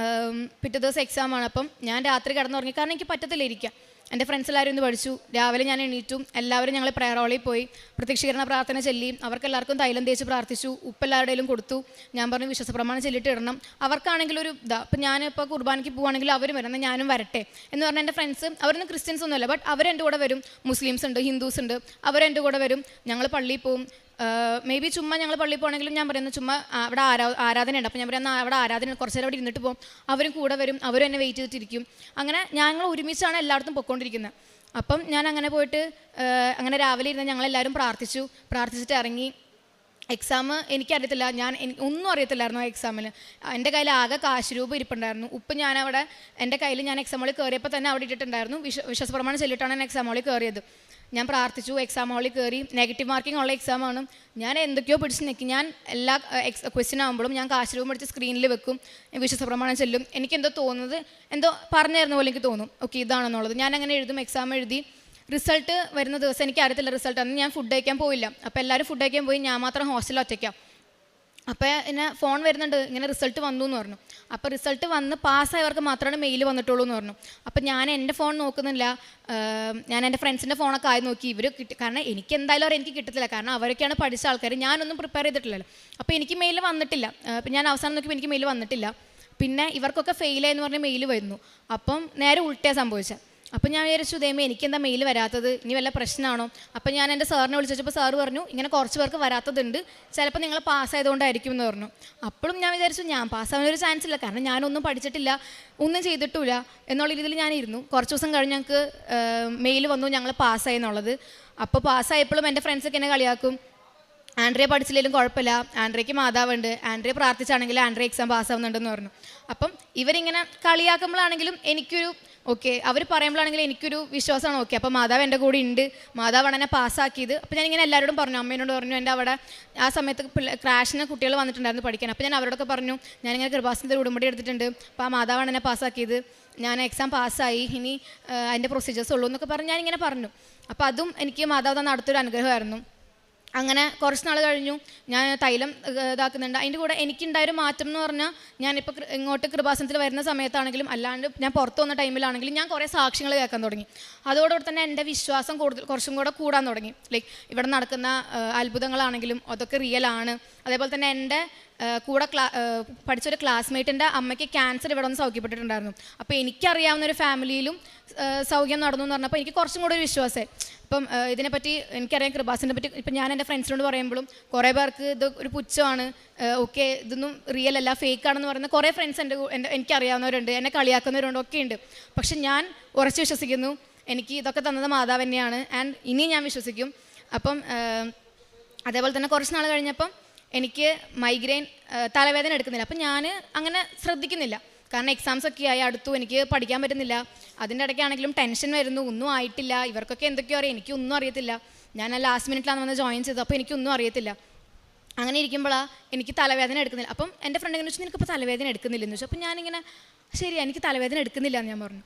A: പിറ്റേ ദിവസം എക്സാമാണ് അപ്പം ഞാൻ രാത്രി കിടന്നുറങ്ങി. കാരണം എനിക്ക് പറ്റത്തില്ല ഇരിക്കാം എന്റെ ഫ്രണ്ട്സ് എല്ലാവരും ഇന്ന് പഠിച്ചു. രാവിലെ ഞാൻ എണീറ്റും. എല്ലാവരും ഞങ്ങൾ പ്രയർ ഹോളിൽ പോയി. പ്രത്യക്ഷീകരണ പ്രാർത്ഥന ചൊല്ലി. അവർക്ക് എല്ലാവർക്കും തൈലം തേച്ച് പ്രാർത്ഥിച്ചു. ഉപ്പ് എല്ലാവരുടെയും കൊടുത്തു. ഞാൻ പറഞ്ഞു വിശ്വാസ പ്രമാണം ചൊല്ലിട്ട് ഇടണം. അവർക്കാണെങ്കിൽ ഒരു ഇതാ അപ്പം ഞാനിപ്പോൾ കുർബാനയ്ക്ക് പോവുകയാണെങ്കിൽ അവരും വരണം. ഞാനും വരട്ടെ. എന്ന് പറഞ്ഞാൽ എന്റെ ഫ്രണ്ട്സ് അവരൊന്നും ക്രിസ്ത്യൻസ് ഒന്നുമല്ല. ബട്ട് അവരെന്റെ കൂടെ വരും. മുസ്ലിംസ് ഉണ്ട് ഹിന്ദുസ് ഉണ്ട്. അവരെന്റെ കൂടെ വരും. ഞങ്ങൾ പള്ളിയിൽ പോവും. മേ ബി ചുമ്മാ ഞങ്ങൾ പള്ളിയിൽ പോകണമെങ്കിലും ഞാൻ പറയുന്നത് ചുമ്മാ അവിടെ ആരാ ആരാധനയുണ്ട്. അപ്പോൾ ഞാൻ പറയുന്ന അവിടെ ആരാധന കുറച്ച് നേരം അവിടെ ഇരുന്നിട്ട് പോകും അവരും കൂടെ വരും. അവരും എന്നെ വെയിറ്റ് ചെയ്തിട്ടിരിക്കും. അങ്ങനെ ഞങ്ങൾ ഒരുമിച്ചാണ് എല്ലായിടത്തും പൊയ്ക്കൊണ്ടിരിക്കുന്നത് അപ്പം ഞാൻ അങ്ങനെ പോയിട്ട് അങ്ങനെ രാവിലെ ഇരുന്ന് ഞങ്ങളെല്ലാവരും പ്രാർത്ഥിച്ചു. പ്രാർത്ഥിച്ചിട്ട് ഇറങ്ങി. എക്സാം എനിക്കറിയത്തില്ല ഞാൻ ഒന്നും അറിയത്തില്ലായിരുന്നു ആ എക്സാമിൽ എന്റെ കയ്യിൽ ആകെ കാശ് രൂപ ഇരിപ്പുണ്ടായിരുന്നു. ഉപ്പ് ഞാൻ അവിടെ എന്റെ കയ്യിൽ ഞാൻ എക്സാം ഹോളിൽ കയറിയപ്പോൾ തന്നെ അവിടെ ഇട്ടിട്ടുണ്ടായിരുന്നു. വിശ്വ വിശ്വാസപ്രമാണം ചെല്ലിട്ടാണ് ഞാൻ എക്സാം ഹോളിൽ കയറിയത് ഞാൻ പ്രാർത്ഥിച്ചു എക്സാം ഹാളിൽ കയറി നെഗറ്റീവ് മാർക്കിംഗ് ഉള്ള എക്സാമാണ് ഞാൻ എന്തൊക്കെയോ പിടിച്ച് നിൽക്കി ഞാൻ എല്ലാ എക്സ് ക്വസ്റ്റ്യൻ ആകുമ്പോഴും ഞാൻ കാശ് രൂപം എടുത്ത് സ്ക്രീനിൽ വെക്കും. വിശ്വസപ്രമാണം ചെല്ലും. എനിക്ക് എന്തോ തോന്നുന്നത് എന്തോ പറഞ്ഞു തരുന്ന പോലെ എനിക്ക് തോന്നും. ഓക്കെ ഇതാണെന്നുള്ളത്. ഞാൻ അങ്ങനെ എഴുതും എക്സാം എഴുതി. റിസൾട്ട് വരുന്ന ദിവസം എനിക്ക് അറിയത്തില്ല റിസൾട്ട് അന്ന് ഞാൻ ഫുഡ് കഴിക്കാൻ പോയില്ല. അപ്പോൾ എല്ലാവരും ഫുഡ് കഴിക്കാൻ പോയി. ഞാൻ മാത്രം ഹോസ്റ്റലിൽ ഒറ്റയ്ക്കാം. അപ്പോൾ എന്നെ ഫോൺ വരുന്നുണ്ട് ഇങ്ങനെ റിസൾട്ട് വന്നു എന്ന് പറഞ്ഞു. അപ്പോൾ റിസൾട്ട് വന്ന് പാസ്സായവർക്ക് മാത്രമാണ് മെയിൽ വന്നിട്ടുള്ളൂ എന്ന് പറഞ്ഞു. അപ്പോൾ ഞാൻ എന്റെ ഫോൺ നോക്കുന്നില്ല. ഞാൻ എന്റെ ഫ്രണ്ട്സിന്റെ ഫോണൊക്കെ ആയി നോക്കി. ഇവർ കിട്ടി കാരണം എനിക്ക് എന്തായാലും അവർ എനിക്ക് കിട്ടത്തില്ല. കാരണം അവരൊക്കെയാണ് പഠിച്ച ആൾക്കാർ ഞാനൊന്നും പ്രിപ്പയർ ചെയ്തിട്ടില്ലല്ലോ. അപ്പോൾ എനിക്ക് മെയിൽ വന്നിട്ടില്ല. അപ്പോൾ ഞാൻ അവസാനം നോക്കിയപ്പോൾ എനിക്ക് മെയിൽ വന്നിട്ടില്ല. പിന്നെ ഇവർക്കൊക്കെ ഫെയിലായെന്ന് പറഞ്ഞ് മെയിൽ വരുന്നു. അപ്പം നേരെ ഉൾട്ടിയാണ് സംഭവിച്ചത്. അപ്പം ഞാൻ വിചാരിച്ചു ദൈവമേ എനിക്കെന്താ മെയിൽ വരാത്തത്? ഇനി വല്ല പ്രശ്നമാണോ അപ്പം ഞാൻ എന്റെ സാറിനെ വിളിച്ചപ്പോൾ സാറ് പറഞ്ഞു ഇങ്ങനെ കുറച്ച് പേർക്ക് വരാത്തതുണ്ട്. ചിലപ്പോൾ നിങ്ങൾ പാസ്സായതുകൊണ്ടായിരിക്കും എന്ന് പറഞ്ഞു. അപ്പോഴും ഞാൻ വിചാരിച്ചു ഞാൻ പാസ്സാവാൻ ഒരു ചാൻസ് ഇല്ല. കാരണം ഞാനൊന്നും പഠിച്ചിട്ടില്ല. ഒന്നും ചെയ്തിട്ടില്ല എന്നുള്ള രീതിയിൽ ഞാനിരുന്നു കുറച്ച് ദിവസം കഴിഞ്ഞ് ഞങ്ങൾക്ക് മെയിൽ വന്നു ഞങ്ങൾ പാസ്സായി എന്നുള്ളത്. അപ്പോൾ പാസ്സായപ്പോഴും എന്റെ ഫ്രണ്ട്സൊക്കെ എന്നെ കളിയാക്കും. ആൻഡ്രിയ പഠിച്ചില്ലെങ്കിലും കുഴപ്പമില്ല. ആൻഡ്രയ്ക്ക് മാതാവുണ്ട്. ആൻഡ്രിയ പ്രാർത്ഥിച്ചാണെങ്കിൽ ആൻഡ്രിയ എക്സാം പാസ്സാവുന്നുണ്ടെന്ന് പറഞ്ഞു. അപ്പം ഇവരിങ്ങനെ കളിയാക്കുമ്പോഴാണെങ്കിലും എനിക്കൊരു ഓക്കെ അവർ പറയുമ്പോഴാണെങ്കിൽ എനിക്കൊരു വിശ്വാസമാണ് ഓക്കെ അപ്പോൾ മാതാവ് എന്റെ കൂടെ ഉണ്ട്. മാതാവാണ് എന്നെ പാസ്സാക്കിയത്. അപ്പോൾ ഞാൻ ഇങ്ങനെ എല്ലാവരോടും പറഞ്ഞു അമ്മേനോട് പറഞ്ഞു എന്റെ അവിടെ ആ സമയത്ത് ക്രാഷിന് കുട്ടികൾ വന്നിട്ടുണ്ടായിരുന്നു പഠിക്കാൻ. അപ്പോൾ ഞാൻ അവരോടൊക്കെ പറഞ്ഞു ഞാനിങ്ങനെ കൃപാസനത്തിൽ ഉടമ്പടി എടുത്തിട്ടുണ്ട്. അപ്പോൾ ആ മാതാവാണ് എന്നെ പാസ്സാക്കിയത്. ഞാൻ എക്സാം പാസ്സായി. ഇനി അതിന്റെ പ്രൊസീജിയേഴ്സ് ഉള്ളൂ എന്നൊക്കെ പറഞ്ഞ് ഞാനിങ്ങനെ പറഞ്ഞു. അപ്പോൾ അതും എനിക്ക് മാതാവ് തന്ന അടുത്തൊരു അനുഗ്രഹമായിരുന്നു. അങ്ങനെ കുറച്ച് നാൾ കഴിഞ്ഞു. ഞാൻ തൈലം ഇതാക്കുന്നുണ്ട്. അതിന്റെ കൂടെ എനിക്കുണ്ടായൊരു മാറ്റം എന്ന് പറഞ്ഞാൽ ഞാനിപ്പോൾ ഇങ്ങോട്ട് കൃപാസനത്തിൽ വരുന്ന സമയത്താണെങ്കിലും അല്ലാണ്ട് ഞാൻ പുറത്ത് വന്ന ടൈമിലാണെങ്കിലും ഞാൻ കുറേ സാക്ഷ്യങ്ങൾ കേൾക്കാൻ തുടങ്ങി. അതോടുകൂടി തന്നെ എന്റെ വിശ്വാസം കൂടുതൽ കുറച്ചും കൂടെ കൂടാൻ തുടങ്ങി. ലൈക്ക് ഇവിടെ നടക്കുന്ന അത്ഭുതങ്ങളാണെങ്കിലും അതൊക്കെ റിയൽ ആണ് അതേപോലെ തന്നെ എന്റെ കൂടെ ക്ലാ പഠിച്ചൊരു ക്ലാസ്മേറ്റിന്റെ അമ്മയ്ക്ക് ക്യാൻസർ ഇവിടെ ഒന്ന് സൗഖ്യപ്പെട്ടിട്ടുണ്ടായിരുന്നു. അപ്പോൾ എനിക്കറിയാവുന്ന ഒരു ഫാമിലിയിലും സൗഖ്യം നടന്നു എന്ന് പറഞ്ഞപ്പോൾ എനിക്ക് കുറച്ചും കൂടെ ഒരു വിശ്വാസമായി ഇപ്പം ഇതിനെപ്പറ്റി എനിക്കറിയാം കൃപാസിനെ പറ്റി ഇപ്പം ഞാൻ എന്റെ ഫ്രണ്ട്സിനോട് പറയുമ്പോഴും കുറേ പേർക്ക് ഇത് ഒരു പുച്ഛമാണ്. ഓക്കെ ഇതൊന്നും റിയൽ അല്ല ഫേക്ക് ആണെന്ന് പറയുന്ന കുറേ ഫ്രണ്ട്സ് എന്റെ എന്റെ എനിക്കറിയാവുന്നവരുണ്ട് എന്നെ കളിയാക്കുന്നവരുണ്ട് ഒക്കെ ഉണ്ട്. പക്ഷെ ഞാൻ ഉറച്ചു വിശ്വസിക്കുന്നു എനിക്ക് ഇതൊക്കെ തന്നത് മാതാവ് തന്നെയാണ് ആൻഡ് ഇനിയും ഞാൻ വിശ്വസിക്കും. അപ്പം അതേപോലെ തന്നെ കുറച്ച് നാൾ കഴിഞ്ഞപ്പം എനിക്ക് മൈഗ്രെയിൻ തലവേദന എടുക്കുന്നില്ല. അപ്പം ഞാൻ അങ്ങനെ ശ്രദ്ധിക്കുന്നില്ല. കാരണം എക്സാംസ് ഒക്കെ ആയി അടുത്തു എനിക്ക് പഠിക്കാൻ പറ്റുന്നില്ല. അതിന്റെ ഇടയ്ക്കാണെങ്കിലും ടെൻഷൻ വരുന്നു. ഒന്നും ആയിട്ടില്ല. ഇവർക്കൊക്കെ എന്തൊക്കെയോ അറിയാം. എനിക്കൊന്നും അറിയത്തില്ല. ഞാൻ ലാസ്റ്റ് മിനിറ്റിലാണ് വന്ന് ജോയിൻ ചെയ്തത്. അപ്പോൾ എനിക്കൊന്നും അറിയത്തില്ല. അങ്ങനെ ഇരിക്കുമ്പോഴാണ് എനിക്ക് തലവേദന എടുക്കുന്നില്ല. അപ്പം എന്റെ ഫ്രണ്ട് എങ്ങനെ വെച്ചാൽ നിനക്കിപ്പോൾ തലവേദന എടുക്കുന്നില്ലെന്ന് ചോദിച്ചു. അപ്പം ഞാനിങ്ങനെ ശരി എനിക്ക് തലവേദന എടുക്കുന്നില്ല എന്ന് ഞാൻ പറഞ്ഞു.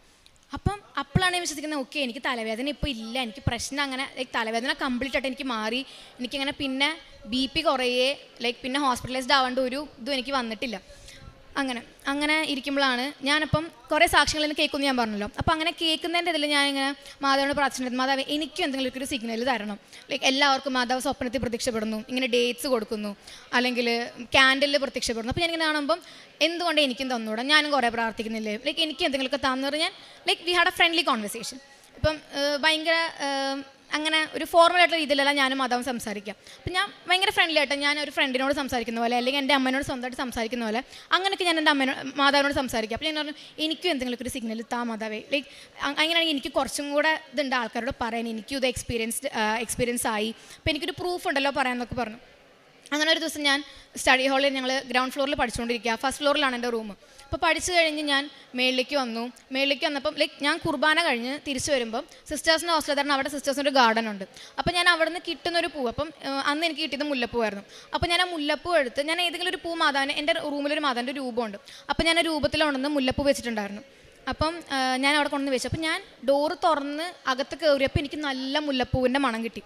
A: അപ്പം അപ്പോഴാണ് ഞാൻ വിശ്വസിക്കുന്നത് ഓക്കെ എനിക്ക് തലവേദന ഇപ്പോൾ ഇല്ല എനിക്ക് പ്രശ്നം അങ്ങനെ ലൈക്ക് തലവേദന കംപ്ലീറ്റ് ആയിട്ട് എനിക്ക് മാറി എനിക്കങ്ങനെ പിന്നെ ബി പി കുറയേ ലൈക്ക് പിന്നെ ഹോസ്പിറ്റലൈസ്ഡ് ആവേണ്ട ഒരു ഇതും എനിക്ക് വന്നിട്ടില്ല. അങ്ങനെ അങ്ങനെ ഇരിക്കുമ്പോഴാണ് ഞാനിപ്പം കുറേ സാക്ഷ്യങ്ങൾ നിന്ന് കേൾക്കുമെന്ന് ഞാൻ പറഞ്ഞല്ലോ. അപ്പോൾ അങ്ങനെ കേൾക്കുന്നതിന്റെ ഇതിൽ ഞാൻ ഇങ്ങനെ മാതാവിനോട് പ്രാർത്ഥിച്ചിട്ടുണ്ട്. മാതാവ് എനിക്കും എന്തെങ്കിലും ഒരു സിഗ്നൽ തരണം. ലൈക്ക് എല്ലാവർക്കും മാതാവ് സ്വപ്നത്തിൽ പ്രത്യക്ഷപ്പെടുന്നു. ഇങ്ങനെ ഡേറ്റ്സ് കൊടുക്കുന്നു. അല്ലെങ്കിൽ ക്യാൻഡലിൽ പ്രത്യക്ഷപ്പെടുന്നു. അപ്പോൾ ഞാനിങ്ങനെ കാണുമ്പം എന്തുകൊണ്ട് എനിക്കും തന്നൂടാ? ഞാനും കുറേ പ്രാർത്ഥിക്കുന്നില്ലേ? ലൈക്ക് എനിക്ക് എന്തെങ്കിലുമൊക്കെ തന്നു ഞാൻ like we had a friendly conversation ഇപ്പം ഭയങ്കര അങ്ങനെ ഒരു ഫോർമൽ ആയിട്ടുള്ള രീതിയിലല്ല ഞാനും മാതാവും സംസാരിക്കാം അപ്പം ഞാൻ ഭയങ്കര ഫ്രണ്ട്ലി ആയിട്ട് ഞാൻ ഒരു ഫ്രണ്ടിനോട് സംസാരിക്കുന്ന പോലെ അല്ലെങ്കിൽ എന്റെ അമ്മനോട് സ്വന്തമായിട്ട് സംസാരിക്കുന്ന പോലെ അങ്ങനെയൊക്കെ ഞാൻ എന്റെ അമ്മനോട് മാതാവിനോട് സംസാരിക്കാം. അപ്പം ഞാൻ പറഞ്ഞു എനിക്കും എന്തെങ്കിലും ഒരു സിഗ്നൽ താ മാതാവേ. ലൈക്ക് അങ്ങനെയാണെങ്കിൽ എനിക്ക് കുറച്ചും കൂടെ ഇതുണ്ട് ആൾക്കാരോട് പറയാൻ. എനിക്കും ഇത് എക്സ്പീരിയൻസ്ഡ് എക്സ്പീരിയൻസ് ആയി. അപ്പം എനിക്കൊരു പ്രൂഫ് ഉണ്ടല്ലോ പറയാമെന്നൊക്കെ പറഞ്ഞു. അങ്ങനെ ഒരു ദിവസം ഞാൻ സ്റ്റഡി ഹാളിൽ ഞങ്ങൾ ഗ്രൗണ്ട് ഫ്ലോറിൽ പഠിച്ചുകൊണ്ടിരിക്കുക. ഫസ്റ്റ് ഫ്ലോറിലാണ് എന്റെ റൂം അപ്പോൾ പഠിച്ചു കഴിഞ്ഞ് ഞാൻ മേളിലേക്ക് വന്നു. മേളിലേക്ക് വന്നപ്പം ലൈക്ക് ഞാൻ കുർബാന കഴിഞ്ഞ് തിരിച്ചു വരുമ്പം സിസ്റ്റേഴ്സിന്റെ ഹോസ്റ്റൽ തന്നെ അവിടെ സിസ്റ്റേഴ്സിന്റെ ഒരു ഗാർഡൻ ഉണ്ട്. അപ്പോൾ ഞാൻ അവിടെ നിന്ന് കിട്ടുന്നൊരു പൂ അപ്പം അന്ന് എനിക്ക് കിട്ടിയത് മുല്ലപ്പൂവായിരുന്നു. അപ്പോൾ ഞാൻ ആ മുല്ലപ്പൂ എടുത്ത് ഞാൻ ഏതെങ്കിലും ഒരു പൂ മാതാവിന് എന്റെ റൂമിലൊരു മാതാവിന്റെ രൂപമുണ്ട്. അപ്പോൾ ഞാൻ ആ രൂപത്തിലുണ്ടെന്ന് മുല്ലപ്പൂ വെച്ചിട്ടുണ്ടായിരുന്നു. അപ്പം ഞാൻ അവിടെ കൊണ്ടുവന്ന് വെച്ചു. അപ്പം ഞാൻ ഡോറ് തുറന്ന് അകത്ത് കയറിയപ്പോൾ എനിക്ക് നല്ല മുല്ലപ്പൂവിന്റെ മണം കിട്ടി.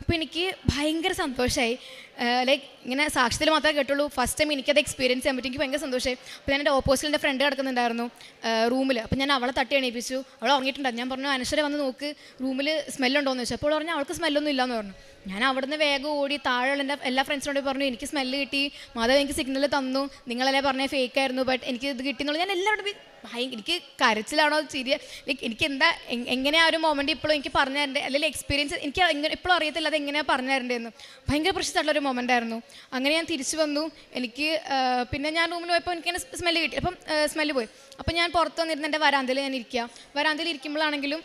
A: അപ്പോൾ എനിക്ക് ഭയങ്കര സന്തോഷമായി ലൈക്ക് ഇങ്ങനെ സാക്ഷ്യത്തിൽ മാത്രമേ കേട്ടുള്ളൂ. ഫസ്റ്റ് ടൈം എനിക്കത് എക്സ്പീരിയൻസ് ചെയ്യാൻ പറ്റും. എനിക്ക് ഭയങ്കര സന്തോഷമായി അപ്പോൾ ഞാൻ എന്റെ ഓപ്പോസിറ്റിൽ എന്റെ ഫ്രണ്ട് കിടക്കുന്നുണ്ടായിരുന്നു റൂമിൽ അപ്പോൾ ഞാൻ അവളെ തട്ടി എണീപ്പിച്ചു. അവൾ ഉറങ്ങിയിട്ടുണ്ടായിരുന്നു. ഞാൻ പറഞ്ഞു അനശ്വര വന്ന് നോക്ക്. റൂമിൽ സ്മെല്ലുണ്ടോയെന്ന് ചോദിച്ചു. അപ്പോൾ പറഞ്ഞു അവൾക്ക് സ്മെല്ലൊന്നും ഇല്ലയെന്ന് പറഞ്ഞു. ഞാൻ അവിടുന്ന് വേഗം ഓടി താഴെയുള്ള എന്റെ എല്ലാ ഫ്രണ്ട്സിനോട് പറഞ്ഞു എനിക്ക് സ്മെല്ല് കിട്ടി. മാധവ് എനിക്ക് സിഗ്നൽ തന്നു. നിങ്ങളല്ലേ പറഞ്ഞ ഫേക്ക് ആയിരുന്നു ബട്ട് എനിക്ക് ഇത് കിട്ടിയെന്നുള്ളത് ഞാൻ എല്ലാവരോടും എനിക്ക് കരച്ചിലാണോ ചിരിയ ലൈക്ക് എനിക്ക് എന്താ എങ്ങനെ ആ ഒരു മൊമെന്റ് ഇപ്പോഴും എനിക്ക് പറഞ്ഞു തരേണ്ടത് അല്ലെങ്കിൽ എക്സ്പീരിയൻസ് എനിക്ക് എങ്ങനെ ഇപ്പോഴും അറിയത്തില്ല അത് എങ്ങനെയാണ് പറഞ്ഞു തരേണ്ടതെന്ന് ഭയങ്കര പ്രശ്നമായിട്ടുള്ള ഒരു മൊമെന്റ് ആയിരുന്നു. അങ്ങനെ ഞാൻ തിരിച്ചു വന്നു. എനിക്ക് പിന്നെ ഞാൻ റൂമിൽ പോയപ്പോൾ എനിക്ക് സ്മെല്ല് കിട്ടി. അപ്പം സ്മെല്ല് പോയി. അപ്പം ഞാൻ പുറത്ത് വന്നിരുന്ന് എന്റെ വരാന്തയിൽ ഞാൻ ഇരിക്കുക വരാന്തയിൽ ഇരിക്കുമ്പോഴാണെങ്കിലും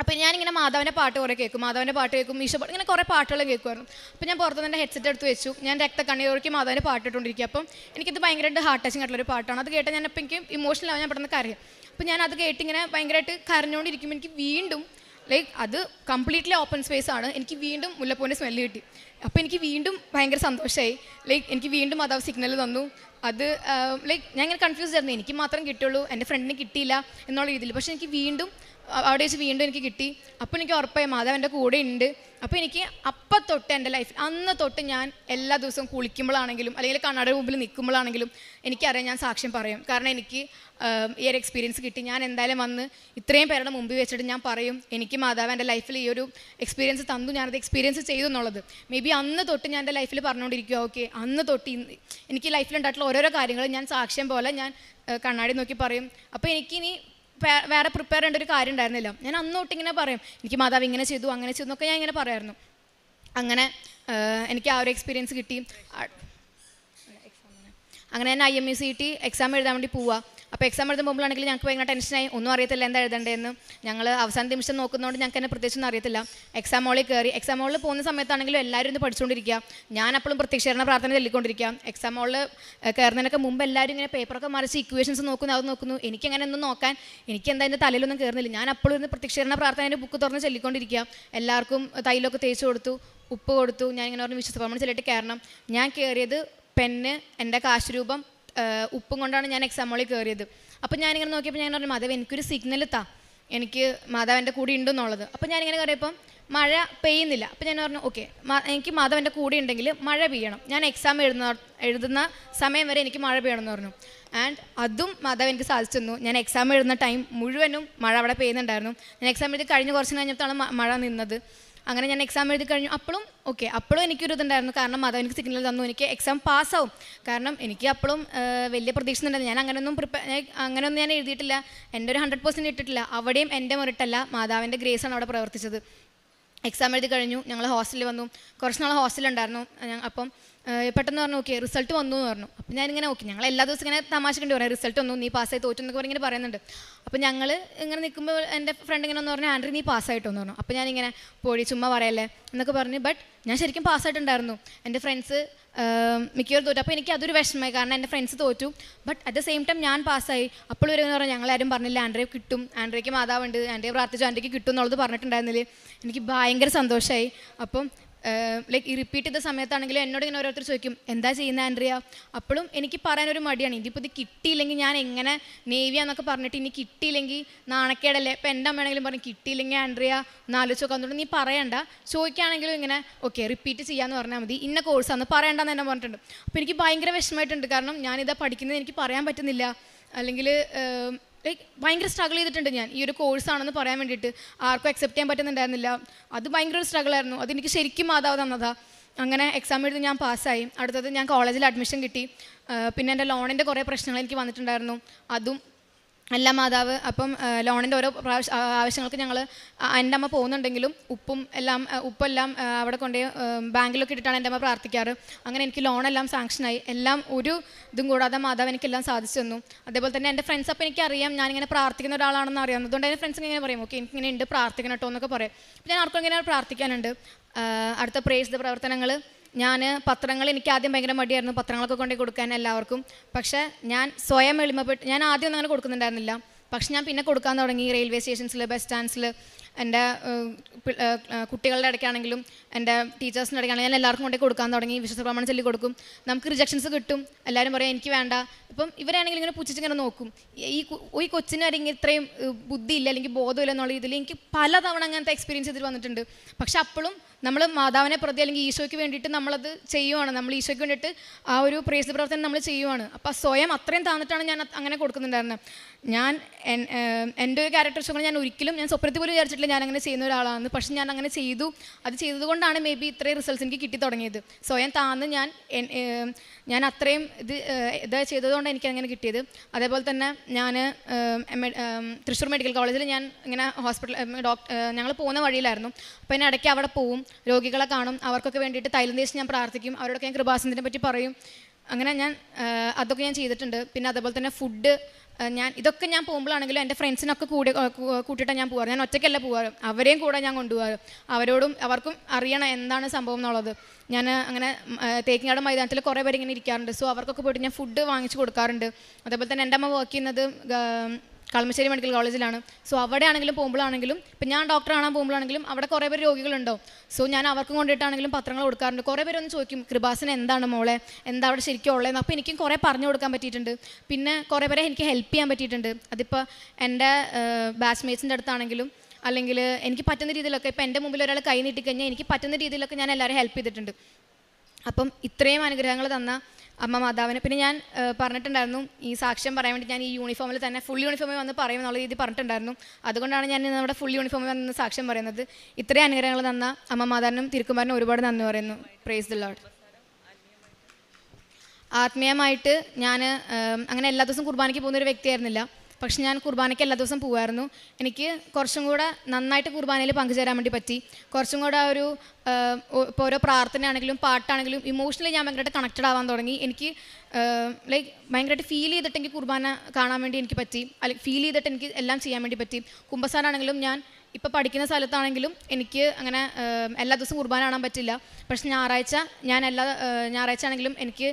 A: അപ്പം ഞാനിങ്ങനെ മാധവന്റെ പാട്ട് കുറേ കേൾക്കും. മാധവന്റെ പാട്ട് കേൾക്കും ഈശോ പാട്ട് ഇങ്ങനെ കുറേ പാട്ടുകൾ കേൾക്കുമായിരുന്നു. അപ്പം ഞാൻ പുറത്തു നിന്ന് ഹെഡ്സെറ്റ് എടുത്ത് വെച്ചു. ഞാൻ രക്തക്കണ്ണീരോർക്ക് മാധവന്റെ പാട്ട് ഇട്ടുകൊണ്ടിരിക്കുക അപ്പം എനിക്കിത് ഭയങ്കരമായിട്ട് ഹാർട്ട് ടച്ചിങ് ആയിട്ടുള്ള ഒരു പാട്ടാണ്. അത് കേട്ട് ഞാൻ അപ്പം എനിക്ക് ഇമോഷണൽ ആവാൻ ഞാൻ പെട്ടെന്ന് കരയും. അപ്പം ഞാൻ അത് കേട്ട് ഇങ്ങനെ ഭയങ്കരമായിട്ട് കരഞ്ഞുകൊണ്ടിരിക്കുമ്പോൾ എനിക്ക് വീണ്ടും ലൈക്ക് അത് കംപ്ലീറ്റ്ലി ഓപ്പൺ സ്പേസ് ആണ്. എനിക്ക് വീണ്ടും മുല്ലപ്പൂവിന്റെ സ്മെല്ല് കിട്ടി. അപ്പോൾ എനിക്ക് വീണ്ടും ഭയങ്കര സന്തോഷമായി ലൈക്ക് എനിക്ക് വീണ്ടും മാധവ് സിഗ്നൽ തന്നു. അത് ലൈക്ക് ഞാൻ ഇങ്ങനെ കൺഫ്യൂസ് ആയിരുന്നു. എനിക്ക് മാത്രം കിട്ടുള്ളൂ എന്റെ ഫ്രണ്ടിന് കിട്ടിയില്ല എന്നുള്ള രീതിയിൽ. പക്ഷേ എനിക്ക് വീണ്ടും അവിടെ വെച്ച് വീണ്ടും എനിക്ക് കിട്ടി. അപ്പോൾ എനിക്ക് ഉറപ്പായി മാധവ് എന്റെ കൂടെ ഉണ്ട്. അപ്പോൾ എനിക്ക് അപ്പം തൊട്ട് എന്റെ ലൈഫിൽ അന്ന് തൊട്ട് ഞാൻ എല്ലാ ദിവസവും കുളിക്കുമ്പോഴാണെങ്കിലും അല്ലെങ്കിൽ കണ്ണാടി മുമ്പിൽ നിൽക്കുമ്പോഴാണെങ്കിലും എനിക്കറിയാം ഞാൻ സാക്ഷ്യം പറയും. കാരണം എനിക്ക് ഈ ഒരു എക്സ്പീരിയൻസ് കിട്ടി. ഞാൻ എന്തായാലും വന്ന് ഇത്രയും പേരുടെ മുമ്പിൽ വെച്ചിട്ട് ഞാൻ പറയും എനിക്ക് മാതാവ് എന്റെ ലൈഫിൽ ഈ ഒരു എക്സ്പീരിയൻസ് തന്നു. ഞാനത് എക്സ്പീരിയൻസ് ചെയ്തു എന്നുള്ളത്. മേ ബി അന്ന് തൊട്ട് ഞാൻ എന്റെ ലൈഫിൽ പറഞ്ഞുകൊണ്ടിരിക്കുക ഓക്കെ അന്ന് തൊട്ട് എനിക്ക് ലൈഫിലുണ്ടായിട്ടുള്ള ഓരോരോ കാര്യങ്ങൾ ഞാൻ സാക്ഷ്യം പോലെ ഞാൻ കണ്ണാടി നോക്കി പറയും. അപ്പോൾ എനിക്കിനി വേറെ പ്രിപ്പയർ ചെയ്യേണ്ട ഒരു കാര്യം ഉണ്ടായിരുന്നില്ല. ഞാൻ അന്ന് തൊട്ട് ഇങ്ങനെ പറയും എനിക്ക് മാതാവ് ഇങ്ങനെ ചെയ്തു അങ്ങനെ ചെയ്തു എന്നൊക്കെ ഞാൻ ഇങ്ങനെ പറയായിരുന്നു. അങ്ങനെ എനിക്ക് ആ ഒരു എക്സ്പീരിയൻസ് കിട്ടി. അങ്ങനെ ഞാൻ I M U C T exam എഴുതാൻ വേണ്ടി പോവുക അപ്പോൾ എക്സാം എഴുതുന്ന പോകുമ്പോഴാണെങ്കിൽ ഞങ്ങൾക്ക് ഭയങ്കര ടെൻഷനായി ഒന്നും അറിയത്തില്ല എന്താ എഴുതേണ്ടതെന്ന്. ഞങ്ങൾ അവസാന നിമിഷം നോക്കുന്നതുകൊണ്ട് ഞങ്ങൾക്ക് തന്നെ പ്രത്യേകിച്ചൊന്നും അറിയത്തില്ല. എക്സാം ഹോളിൽ കയറി എക്സാം ഹോളിൽ പോകുന്ന സമയത്താണെങ്കിലും എല്ലാവരും ഒന്ന് പഠിച്ചുകൊണ്ടിരിക്കുക ഞാൻ അപ്പോഴും പ്രത്യക്ഷീകരണ പ്രാർത്ഥന ചൊല്ലിക്കൊണ്ടിരിക്കുക. എക്സാം ഹോളിൽ കയറുന്നതിനൊക്കെ മുമ്പ് എല്ലാവരും ഇങ്ങനെ പേപ്പറൊക്കെ മറിച്ച് ഇക്വേഷൻസ് നോക്കുന്നു അത് നോക്കുന്നു. എനിക്ക് അങ്ങനെ ഒന്നും നോക്കാൻ എനിക്ക് എന്താ എന്റെ തലയിലൊന്നും കയറുന്നില്ല ഞാൻ അപ്പോഴും ഇന്ന് പ്രത്യക്ഷീകരണ പ്രാർത്ഥനയുടെ ബുക്ക് തുറന്ന് ചൊല്ലിക്കൊണ്ടിരിക്കുക. എല്ലാവർക്കും തൈലൊക്കെ തേച്ച് കൊടുത്തു ഉപ്പ് കൊടുത്തു. ഞാൻ ഇങ്ങനെ പറഞ്ഞ് വിശ്വസപ്രമാണം ചെല്ലിട്ട് കയറണം. ഞാൻ കയറിയത് പെന്ന് എന്റെ കാശ് രൂപം ആ, ഉപ്പും കൊണ്ടാണ് ഞാൻ എക്സാം ഹോളിൽ കയറിയത് അപ്പം ഞാനിങ്ങനെ നോക്കിയപ്പോൾ ഞാൻ പറഞ്ഞു മാധവ് എനിക്കൊരു സിഗ്നൽ താ. എനിക്ക് മാധവന്റെ കൂടെ ഉണ്ടെന്നുള്ളത്. അപ്പം ഞാനിങ്ങനെ കയറിയപ്പം മഴ പെയ്യുന്നില്ല. അപ്പം ഞാൻ പറഞ്ഞു ഓക്കെ എനിക്ക് മാധവന്റെ കൂടെ ഉണ്ടെങ്കിൽ മഴ പെയ്യണം. ഞാൻ എക്സാം എഴുതുന്ന എഴുതുന്ന സമയം വരെ എനിക്ക് മഴ പെയ്യണം എന്ന് പറഞ്ഞു. ആൻഡ് അതും മാധവ് എനിക്ക് സാധിച്ചു ഞാൻ എക്സാം എഴുതുന്ന ടൈം മുഴുവനും മഴ അവിടെ പെയ്യുന്നുണ്ടായിരുന്നു. ഞാൻ എക്സാം എഴുതി കഴിഞ്ഞ കുറച്ച് കഴിഞ്ഞപ്പോഴാണ് മഴ നിന്നത്. അങ്ങനെ ഞാൻ എക്സാം എഴുതി കഴിഞ്ഞു. അപ്പോഴും ഓക്കെ അപ്പോഴും എനിക്കൊരു ഇതുണ്ടായിരുന്നു കാരണം മാധവ് എനിക്ക് സിഗ്നൽ തന്നു. എനിക്ക് എക്സാം പാസ്സാവും കാരണം എനിക്ക് അപ്പോഴും വലിയ പ്രതീക്ഷ ഞാൻ അങ്ങനെയൊന്നും പ്രിപ്പയർ അങ്ങനെയൊന്നും ഞാൻ എഴുതിയിട്ടില്ല. എന്റെ ഒരു ഹൺഡ്രഡ് പെർസെന്റ് ഇട്ടിട്ടില്ല. അവിടെയും എന്റെ മുരട്ടല്ല മാതാവിന്റെ ഗ്രേസാണ് അവിടെ പ്രവർത്തിച്ചത്. എക്സാം എഴുതി കഴിഞ്ഞു. ഞങ്ങൾ ഹോസ്റ്റലിൽ വന്നു. കുറച്ച് നാൾ ഹോസ്റ്റലുണ്ടായിരുന്നു ഞ- അപ്പം പെട്ടെന്ന് പറഞ്ഞു ഓക്കെ റിസൾട്ട് വന്നു എന്ന് പറഞ്ഞു. അപ്പം ഞാനിങ്ങനെ ഓക്കെ ഞങ്ങൾ എല്ലാ ദിവസവും ഇങ്ങനെ തമാശ കണ്ടു പറയാം റിസൾട്ട് വന്നു നീ പാസ്സായി തോറ്റു എന്നൊക്കെ പറഞ്ഞിങ്ങനെ പറയുന്നുണ്ട്. അപ്പം ഞങ്ങൾ ഇങ്ങനെ നിൽക്കുമ്പോൾ എന്റെ ഫ്രണ്ട് ഇങ്ങനെ ഒന്ന് പറഞ്ഞു ആൻഡ്രി നീ പാസ്സായിട്ടോ എന്ന് പറഞ്ഞു. അപ്പം ഞാനിങ്ങനെ പോയി ചുമ്മാ പറയല്ലേ എന്നൊക്കെ പറഞ്ഞു. ബട്ട് ഞാൻ ശരിക്കും പാസ്സായിട്ടുണ്ടായിരുന്നു എന്റെ ഫ്രണ്ട്സ് മിക്കവാറും തോറ്റു. അപ്പോൾ എനിക്ക് അതൊരു വിഷമമായി. കാരണം എന്റെ ഫ്രണ്ട്സ് തോറ്റു. But at the same time ഞാൻ പാസ്സായി അപ്പോൾ ഇവർ പറഞ്ഞു ഞങ്ങളാരും പറഞ്ഞില്ല. ആൻഡ്രയെ കിട്ടും. ആൻഡ്രയ്ക്ക് മാതാവുണ്ട്. ആൻഡ്രയെ പ്രാർത്ഥിച്ചു. ആൻഡ്രയ്ക്ക് കിട്ടും എന്നുള്ളത് പറഞ്ഞിട്ടുണ്ടായിരുന്നില്ല. എനിക്ക് ഭയങ്കര സന്തോഷമായി അപ്പം ലൈക്ക് ഈ റിപ്പീറ്റ് ചെയ്ത സമയത്താണെങ്കിലും എന്നോട് ഇങ്ങനെ ഓരോരുത്തർ ചോദിക്കും എന്താ ചെയ്യുന്ന ആൻഡ്രിയ? അപ്പോഴും എനിക്ക് പറയാനൊരു മടിയാണ്. ഇതിപ്പോൾ ഇത് കിട്ടിയില്ലെങ്കിൽ ഞാൻ എങ്ങനെ നേവിയാന്നൊക്കെ പറഞ്ഞിട്ട് ഇനി കിട്ടിയില്ലെങ്കിൽ നാണക്കേടല്ലേ? ഇപ്പം എന്റെ അമ്മയാണെങ്കിലും പറഞ്ഞു കിട്ടിയില്ലെങ്കിൽ ആൻഡ്രിയ ഒന്ന് ആലോചിച്ച് നോക്കാൻ തുടങ്ങി നീ പറയണ്ട. ചോദിക്കുകയാണെങ്കിലും ഇങ്ങനെ ഓക്കെ റിപ്പീറ്റ് ചെയ്യാമെന്ന് പറഞ്ഞാൽ മതി. ഇന്ന കോഴ്സാന്ന് പറയണ്ടെന്ന് തന്നെ പറഞ്ഞിട്ടുണ്ട്. അപ്പോൾ എനിക്ക് ഭയങ്കര വിഷമമായിട്ടുണ്ട്. കാരണം ഞാനിതാ പഠിക്കുന്നത് എനിക്ക് പറയാൻ പറ്റുന്നില്ല. അല്ലെങ്കിൽ ലൈക്ക് ഭയങ്കര സ്ട്രഗിൾ ചെയ്തിട്ടുണ്ട് ഞാൻ. ഈ ഒരു കോഴ്സാണെന്ന് പറയാൻ വേണ്ടിയിട്ട് ആർക്കും അക്സെപ്റ്റ് ചെയ്യാൻ പറ്റുന്നുണ്ടായിരുന്നില്ല. അത് ഭയങ്കര സ്ട്രഗിൾ ആയിരുന്നു. അതെനിക്ക് ശരിക്കും മാതാവ് തന്നതാ. അങ്ങനെ എക്സാം എഴുതി ഞാൻ പാസ്സായി അടുത്തത് ഞാൻ കോളേജിൽ അഡ്മിഷൻ കിട്ടി. പിന്നെ എന്റെ ലോണിന്റെ കുറേ പ്രശ്നങ്ങൾ എനിക്ക് വന്നിട്ടുണ്ടായിരുന്നു. അതും അല്ല മാതാവ് അപ്പം ലോണിന്റെ ഓരോ പ്രാവശ്യ ആവശ്യങ്ങൾക്ക് ഞങ്ങൾ എന്റെ അമ്മ പോകുന്നുണ്ടെങ്കിലും ഉപ്പും എല്ലാം ഉപ്പെല്ലാം അവിടെ കൊണ്ടുപോയി ബാങ്കിലൊക്കെ ഇട്ടിട്ടാണ് എന്റെ അമ്മ പ്രാർത്ഥിക്കാറ്. അങ്ങനെ എനിക്ക് ലോണെല്ലാം സാങ്ഷനായി. എല്ലാം ഒരു ഇതും കൂടാതെ മാതാവ് എനിക്കെല്ലാം സാധിച്ചു തന്നു. അതേപോലെ തന്നെ എന്റെ ഫ്രണ്ട്സ് അപ്പം എനിക്കറിയാം ഞാനിങ്ങനെ പ്രാർത്ഥിക്കുന്ന ഒരാളാണെന്ന് അറിയാം. അതുകൊണ്ട് എന്റെ ഫ്രണ്ട്സ് ഇങ്ങനെ പറയും ഓക്കെ എനിക്കിങ്ങനെ ഉണ്ട് പ്രാർത്ഥിക്കണം കേട്ടോ എന്നൊക്കെ പറയും. ഞാൻ ആർക്കും ഇങ്ങനെ പ്രാർത്ഥിക്കാനുണ്ട്. അടുത്ത പ്രേസ് പ്രവർത്തനങ്ങൾ ഞാൻ പത്രങ്ങൾ എനിക്ക് ആദ്യം ഭയങ്കര മടിയായിരുന്നു പത്രങ്ങളൊക്കെ കൊണ്ടേ കൊടുക്കാൻ എല്ലാവർക്കും. പക്ഷേ ഞാൻ സ്വയം എളിമപ്പെട്ട് ഞാൻ ആദ്യം ഒന്നും അങ്ങനെ കൊടുക്കുന്നുണ്ടായിരുന്നില്ല. പക്ഷെ ഞാൻ പിന്നെ കൊടുക്കാൻ തുടങ്ങി. റെയിൽവേ സ്റ്റേഷൻസിൽ ബസ് സ്റ്റാൻഡ്സിൽ എന്റെ കുട്ടികളുടെ ഇടയ്ക്കാണെങ്കിലും എന്റെ ടീച്ചേഴ്സിന്റെ ഇടയ്ക്കാണെങ്കിലും ഞാൻ എല്ലാവർക്കും കൊണ്ടേ കൊടുക്കാൻ തുടങ്ങി. വിശ്വസ പ്രമാണം ചൊല്ലി കൊടുക്കും. നമുക്ക് റിജക്ഷൻസ് കിട്ടും. എല്ലാവരും പറയും എനിക്ക് വേണ്ട. ഇപ്പം ഇവരാണെങ്കിൽ ഇങ്ങനെ പുച്ഛിച്ചിങ്ങനെ നോക്കും. ഈ ഈ കൊച്ചിന് ഇങ്ങനെ ഇത്രയും ബുദ്ധിയില്ല അല്ലെങ്കിൽ ബോധമില്ല എന്നുള്ള രീതിയിൽ എനിക്ക് പലതവണ അങ്ങനത്തെ എക്സ്പീരിയൻസ് ചെയ്തിട്ട് വന്നിട്ടുണ്ട്. പക്ഷെ അപ്പോഴും നമ്മൾ മാതാവിനെ പ്രതി അല്ലെങ്കിൽ ഈശോയ്ക്ക് വേണ്ടിയിട്ട് നമ്മളത് ചെയ്യുവാണ്. നമ്മൾ ഈശോയ്ക്ക് വേണ്ടിയിട്ട് ആ ഒരു പ്രേസ് പ്രവർത്തനം നമ്മൾ ചെയ്യുവാണ്. അപ്പോൾ സ്വയം അത്രയും താന്നിട്ടാണ് ഞാൻ അങ്ങനെ കൊടുക്കുന്നുണ്ടായിരുന്നത് ഞാൻ എന്റെ ഒരു ക്യാരക്ടർ വെച്ചുകൊണ്ട് ഞാൻ ഒരിക്കലും ഞാൻ സ്വപ്നത്തിൽ പോലും വിചാരിച്ചിട്ടില്ല ഞാൻ അങ്ങനെ ചെയ്യുന്ന ഒരാളാണ്. പക്ഷെ ഞാൻ അങ്ങനെ ചെയ്തു. അത് ചെയ്തതുകൊണ്ടാണ് മേ ബി ഇത്രയും റിസൾട്ട്സ് എനിക്ക് കിട്ടി തുടങ്ങിയത്. സ്വയം താന്ന് ഞാൻ ഞാൻ അത്രയും ഇത് ഇത് ചെയ്തതുകൊണ്ട് എനിക്ക് അങ്ങനെ കിട്ടിയത്. അതേപോലെ തന്നെ ഞാൻ തൃശ്ശൂർ മെഡിക്കൽ കോളേജിൽ ഞാൻ ഇങ്ങനെ ഹോസ്പിറ്റൽ ഡോക്ടർ ഞങ്ങൾ പോകുന്ന വഴിയിലായിരുന്നു. അപ്പോൾ ഞാൻ ഇടയ്ക്ക് അവിടെ പോവും. രോഗികളെ കാണും അവർക്കൊക്കെ വേണ്ടിയിട്ട് തൈലം തേച്ച് ഞാൻ പ്രാർത്ഥിക്കും അവരോടൊക്കെ ഞാൻ കൃപാസനത്തിനെ പറ്റി പറയും. അങ്ങനെ ഞാൻ അതൊക്കെ ഞാൻ ചെയ്തിട്ടുണ്ട്. പിന്നെ അതേപോലെ തന്നെ ഫുഡ് ഞാൻ ഇതൊക്കെ ഞാൻ പോകുമ്പോഴാണെങ്കിലും എന്റെ ഫ്രണ്ട്സിനൊക്കെ കൂടി കൂട്ടിയിട്ടാണ് ഞാൻ പോകാറ് ഞാൻ ഒറ്റയ്ക്കല്ല പോകാറ് അവരെയും കൂടെ ഞാൻ കൊണ്ടുപോകാറ് അവരോടും അവർക്കും അറിയണം എന്താണ് സംഭവം എന്നുള്ളത്. ഞാൻ അങ്ങനെ തേക്കിങ്ങാട് മൈതാനത്തിൽ കുറേ പേര് ഇങ്ങനെ ഇരിക്കാറുണ്ട്. സോ അവർക്കൊക്കെ പോയിട്ട് ഞാൻ ഫുഡ് വാങ്ങിച്ചു കൊടുക്കാറുണ്ട്. അതേപോലെ തന്നെ എന്റെ അമ്മ വർക്ക് ചെയ്യുന്നത് കളമശ്ശേരി മെഡിക്കൽ കോളേജിലാണ്. സോ അവിടെ ആണെങ്കിലും പോകുമ്പോഴാണെങ്കിലും ഇപ്പം ഞാൻ ഡോക്ടർ കാണാൻ പോകുമ്പോഴാണെങ്കിലും അവിടെ കുറേ പേര് രോഗികളുണ്ടോ? സോ ഞാൻ അവർക്കും കൊണ്ടിട്ടാണെങ്കിലും പത്രങ്ങൾ കൊടുക്കാറുണ്ട്. കുറേ പേരൊന്ന് ചോദിക്കും കൃപാസന എന്താണ് മോളെ? എന്താ അവിടെ ശരിക്കും ഉള്ളതെന്ന്? അപ്പോൾ എനിക്കും കുറേ പറഞ്ഞു കൊടുക്കാൻ പറ്റിയിട്ടുണ്ട്. പിന്നെ കുറേ പേരെ എനിക്ക് ഹെൽപ്പ് ചെയ്യാൻ പറ്റിയിട്ടുണ്ട്. അതിപ്പോൾ എന്റെ ബാച്ച്മേറ്റ്സിന്റെ അടുത്താണെങ്കിലും അല്ലെങ്കിൽ എനിക്ക് പറ്റുന്ന രീതിയിലൊക്കെ ഇപ്പം എന്റെ മുമ്പിൽ ഒരാൾ കൈ നീട്ടിക്കഴിഞ്ഞാൽ എനിക്ക് പറ്റുന്ന രീതിയിലൊക്കെ ഞാൻ എല്ലാവരും ഹെൽപ്പ് ചെയ്തിട്ടുണ്ട്. അപ്പം ഇത്രയും അനുഗ്രഹങ്ങൾ തന്ന അമ്മ മാതാവിന്. പിന്നെ ഞാൻ പറഞ്ഞിട്ടുണ്ടായിരുന്നു ഈ സാക്ഷ്യം പറയാൻ വേണ്ടി ഞാൻ ഈ യൂണിഫോമിൽ തന്നെ ഫുൾ യൂണിഫോമിൽ വന്ന് പറയും എന്നുള്ള രീതി പറഞ്ഞിട്ടുണ്ടായിരുന്നു. അതുകൊണ്ടാണ് ഞാൻ നമ്മുടെ ഫുൾ യൂണിഫോമിൽ വന്ന് സാക്ഷ്യം പറയുന്നത്. ഇത്രയും അനുഗ്രഹങ്ങൾ തന്ന അമ്മ മാതാവിനും തിരുക്കുമാരനും ഒരുപാട് നന്ദി പറയുന്നു. പ്രേസ് ദി ലോഡ് ആത്മീയമായിട്ട് ഞാൻ അങ്ങനെ എല്ലാ ദിവസവും കുർബാനയ്ക്ക് പോകുന്ന ഒരു വ്യക്തിയായിരുന്നില്ല. പക്ഷെ ഞാൻ കുർബാനയ്ക്ക് എല്ലാ ദിവസം പോകുമായിരുന്നു എനിക്ക് കുറച്ചും കൂടെ നന്നായിട്ട് കുർബാനയിൽ പങ്കുചേരാൻ വേണ്ടി പറ്റി. കുറച്ചും കൂടെ ഒരു ഇപ്പോൾ ഓരോ പ്രാർത്ഥനയാണെങ്കിലും പാട്ടാണെങ്കിലും ഇമോഷണലി ഞാൻ ഭയങ്കരമായിട്ട് കണക്റ്റഡ് ആവാൻ തുടങ്ങി. എനിക്ക് ലൈക്ക് ഭയങ്കരമായിട്ട് ഫീൽ ചെയ്തിട്ട് എനിക്ക് കുർബാന കാണാൻ വേണ്ടി എനിക്ക് പറ്റി. അല്ലെങ്കിൽ ഫീൽ ചെയ്തിട്ട് എനിക്ക് എല്ലാം ചെയ്യാൻ വേണ്ടി പറ്റി. കുമ്പസാരാണെങ്കിലും ഞാൻ ഇപ്പോൾ പഠിക്കുന്ന സ്ഥലത്താണെങ്കിലും എനിക്ക് അങ്ങനെ എല്ലാ ദിവസവും കുർബാന കാണാൻ പറ്റില്ല. പക്ഷെ ഞായറാഴ്ച ഞാൻ എല്ലാ ഞായറാഴ്ച ആണെങ്കിലും എനിക്ക്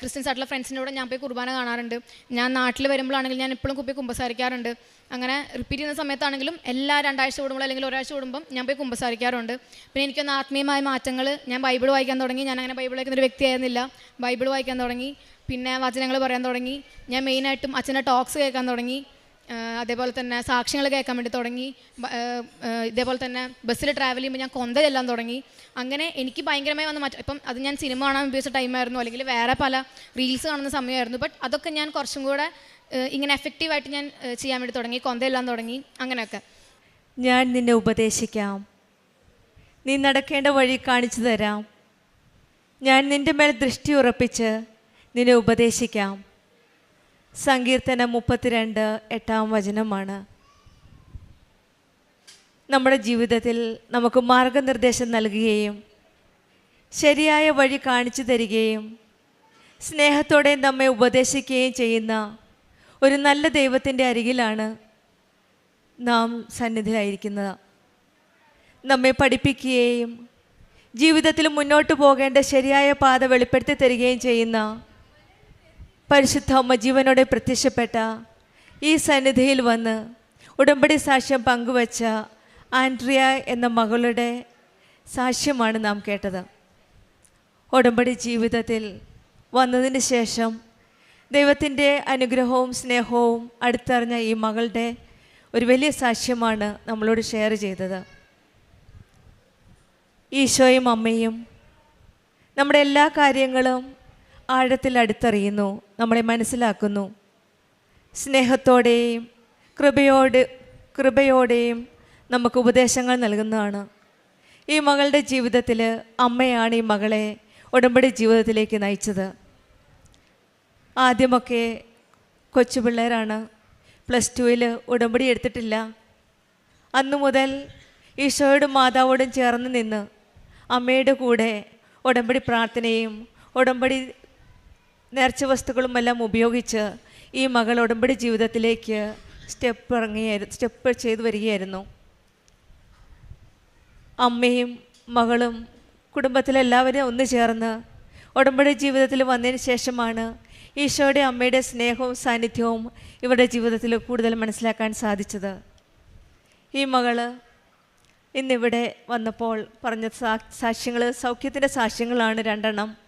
A: ക്രിസ്ത്യൻസ് ആയിട്ടുള്ള ഫ്രണ്ട്സിന്റെ കൂടെ ഞാൻ പോയി കുർബാന കാണാറുണ്ട്. ഞാൻ നാട്ടിൽ വരുമ്പോഴാണെങ്കിലും ഞാൻ എപ്പോഴും കുപ്പി കുമ്പസാരിക്കാറുണ്ട്. അങ്ങനെ റിപ്പീറ്റ് ചെയ്യുന്ന സമയത്താണെങ്കിലും എല്ലാ രണ്ടാഴ്ച കൂടുമ്പോൾ അല്ലെങ്കിൽ ഒരാഴ്ച കൂടുമ്പം ഞാൻ പോയി കുമ്പസാരിക്കാറുണ്ട്. പിന്നെ എനിക്കൊന്ന് ആത്മീയമായ മാറ്റങ്ങൾ ഞാൻ ബൈബിൾ വായിക്കാൻ തുടങ്ങി. ഞാൻ അങ്ങനെ ബൈബിൾ വായിക്കുന്ന ഒരു വ്യക്തിയായിരുന്നില്ല. ബൈബിൾ വായിക്കാൻ തുടങ്ങി. പിന്നെ വചനങ്ങൾ പറയാൻ തുടങ്ങി. ഞാൻ മെയിനായിട്ടും അച്ഛന്റെ ടോക്സ് കേൾക്കാൻ തുടങ്ങി. അതേപോലെ തന്നെ സാക്ഷ്യങ്ങൾ കേൾക്കാൻ വേണ്ടി തുടങ്ങി. ഇതേപോലെ തന്നെ ബസ്സിൽ ട്രാവൽ ചെയ്യുമ്പോൾ ഞാൻ കൊന്ത ചെല്ലാൻ തുടങ്ങി. അങ്ങനെ എനിക്ക് ഭയങ്കരമായി വന്ന മാറ്റം. ഇപ്പം അത് ഞാൻ സിനിമ കാണാൻ ഉപയോഗിച്ച ടൈമായിരുന്നു അല്ലെങ്കിൽ വേറെ പല റീൽസ് കാണുന്ന സമയമായിരുന്നു. ബട്ട് അതൊക്കെ ഞാൻ കുറച്ചും കൂടെ ഇങ്ങനെ എഫക്റ്റീവായിട്ട് ഞാൻ ചെയ്യാൻ വേണ്ടി തുടങ്ങി. കൊന്ത ചെല്ലാൻ തുടങ്ങി. അങ്ങനെയൊക്കെ.
B: ഞാൻ നിന്നെ ഉപദേശിക്കാം. നീ നടക്കേണ്ട വഴി കാണിച്ചു തരാം. ഞാൻ നിന്റെ മേൽ ദൃഷ്ടി ഉറപ്പിച്ച് നിന്നെ ഉപദേശിക്കാം. സങ്കീർത്തനം മുപ്പത്തിരണ്ട് എട്ടാം വചനമാണ്. നമ്മുടെ ജീവിതത്തിൽ നമുക്ക് മാർഗനിർദ്ദേശം നൽകുകയും ശരിയായ വഴി കാണിച്ചു തരികയും സ്നേഹത്തോടെ നമ്മെ ഉപദേശിക്കുകയും ചെയ്യുന്ന ഒരു നല്ല ദൈവത്തിന്റെ അരികിലാണ് നാം സന്നിധിയായിരിക്കുന്നത് നമ്മെ പഠിപ്പിക്കുകയും ജീവിതത്തിൽ മുന്നോട്ട് പോകേണ്ട ശരിയായ പാത വെളിപ്പെടുത്തി തരികയും ചെയ്യുന്ന പരിശുദ്ധ അമ്മ ജീവനോടെ പ്രത്യക്ഷപ്പെട്ട ഈ സന്നിധിയിൽ വന്ന് ഉടമ്പടി സാക്ഷ്യം പങ്കുവച്ച ആൻഡ്രിയ എന്ന മകളുടെ സാക്ഷ്യമാണ് നാം കേട്ടത്. ഉടമ്പടി ജീവിതത്തിൽ വന്നതിന് ശേഷം ദൈവത്തിന്റെ അനുഗ്രഹവും സ്നേഹവും അടുത്തറിഞ്ഞ ഈ മകളുടെ ഒരു വലിയ സാക്ഷ്യമാണ് നമ്മളോട് ഷെയർ ചെയ്തത്. ഈശോയും അമ്മയും നമ്മുടെ എല്ലാ കാര്യങ്ങളും ആഴത്തിൽ അടുത്തറിയുന്നു നമ്മളെ മനസ്സിലാക്കുന്നു. സ്നേഹത്തോടെയും കൃപയോട് കൃപയോടെയും നമുക്ക് ഉപദേശങ്ങൾ നൽകുന്നതാണ്. ഈ മകളുടെ ജീവിതത്തിൽ അമ്മയാണ് ഈ മകളെ ഉടമ്പടി ജീവിതത്തിലേക്ക് നയിച്ചത്. ആദ്യമൊക്കെ കൊച്ചു പിള്ളേരാണ്. പ്ലസ് ടുവിൽ ഉടമ്പടി എടുത്തിട്ടില്ല. അന്നു മുതൽ ഈശോയോടും മാതാവോടും ചേർന്ന് നിന്ന് അമ്മയുടെ കൂടെ ഉടമ്പടി പ്രാർത്ഥനയും ഉടമ്പടി നേർച്ച വസ്തുക്കളുമെല്ലാം ഉപയോഗിച്ച് ഈ മകൾ ഉടമ്പടി ജീവിതത്തിലേക്ക് സ്റ്റെപ്പ് ഇറങ്ങിയായിരുന്നു സ്റ്റെപ്പ് ചെയ്തു വരികയായിരുന്നു. അമ്മയും മകളും കുടുംബത്തിലെല്ലാവരും ഒന്ന് ചേർന്ന് ഉടമ്പടി ജീവിതത്തിൽ വന്നതിന് ശേഷമാണ് ഈശോയുടെ അമ്മയുടെ സ്നേഹവും സാന്നിധ്യവും ഇവരുടെ ജീവിതത്തിൽ കൂടുതൽ മനസ്സിലാക്കാൻ സാധിച്ചത്. ഈ മകൾ ഇന്നിവിടെ വന്നപ്പോൾ പറഞ്ഞ സാക്ഷ്യങ്ങൾ സൗഖ്യത്തിന്റെ സാക്ഷ്യങ്ങളാണ് രണ്ടെണ്ണം.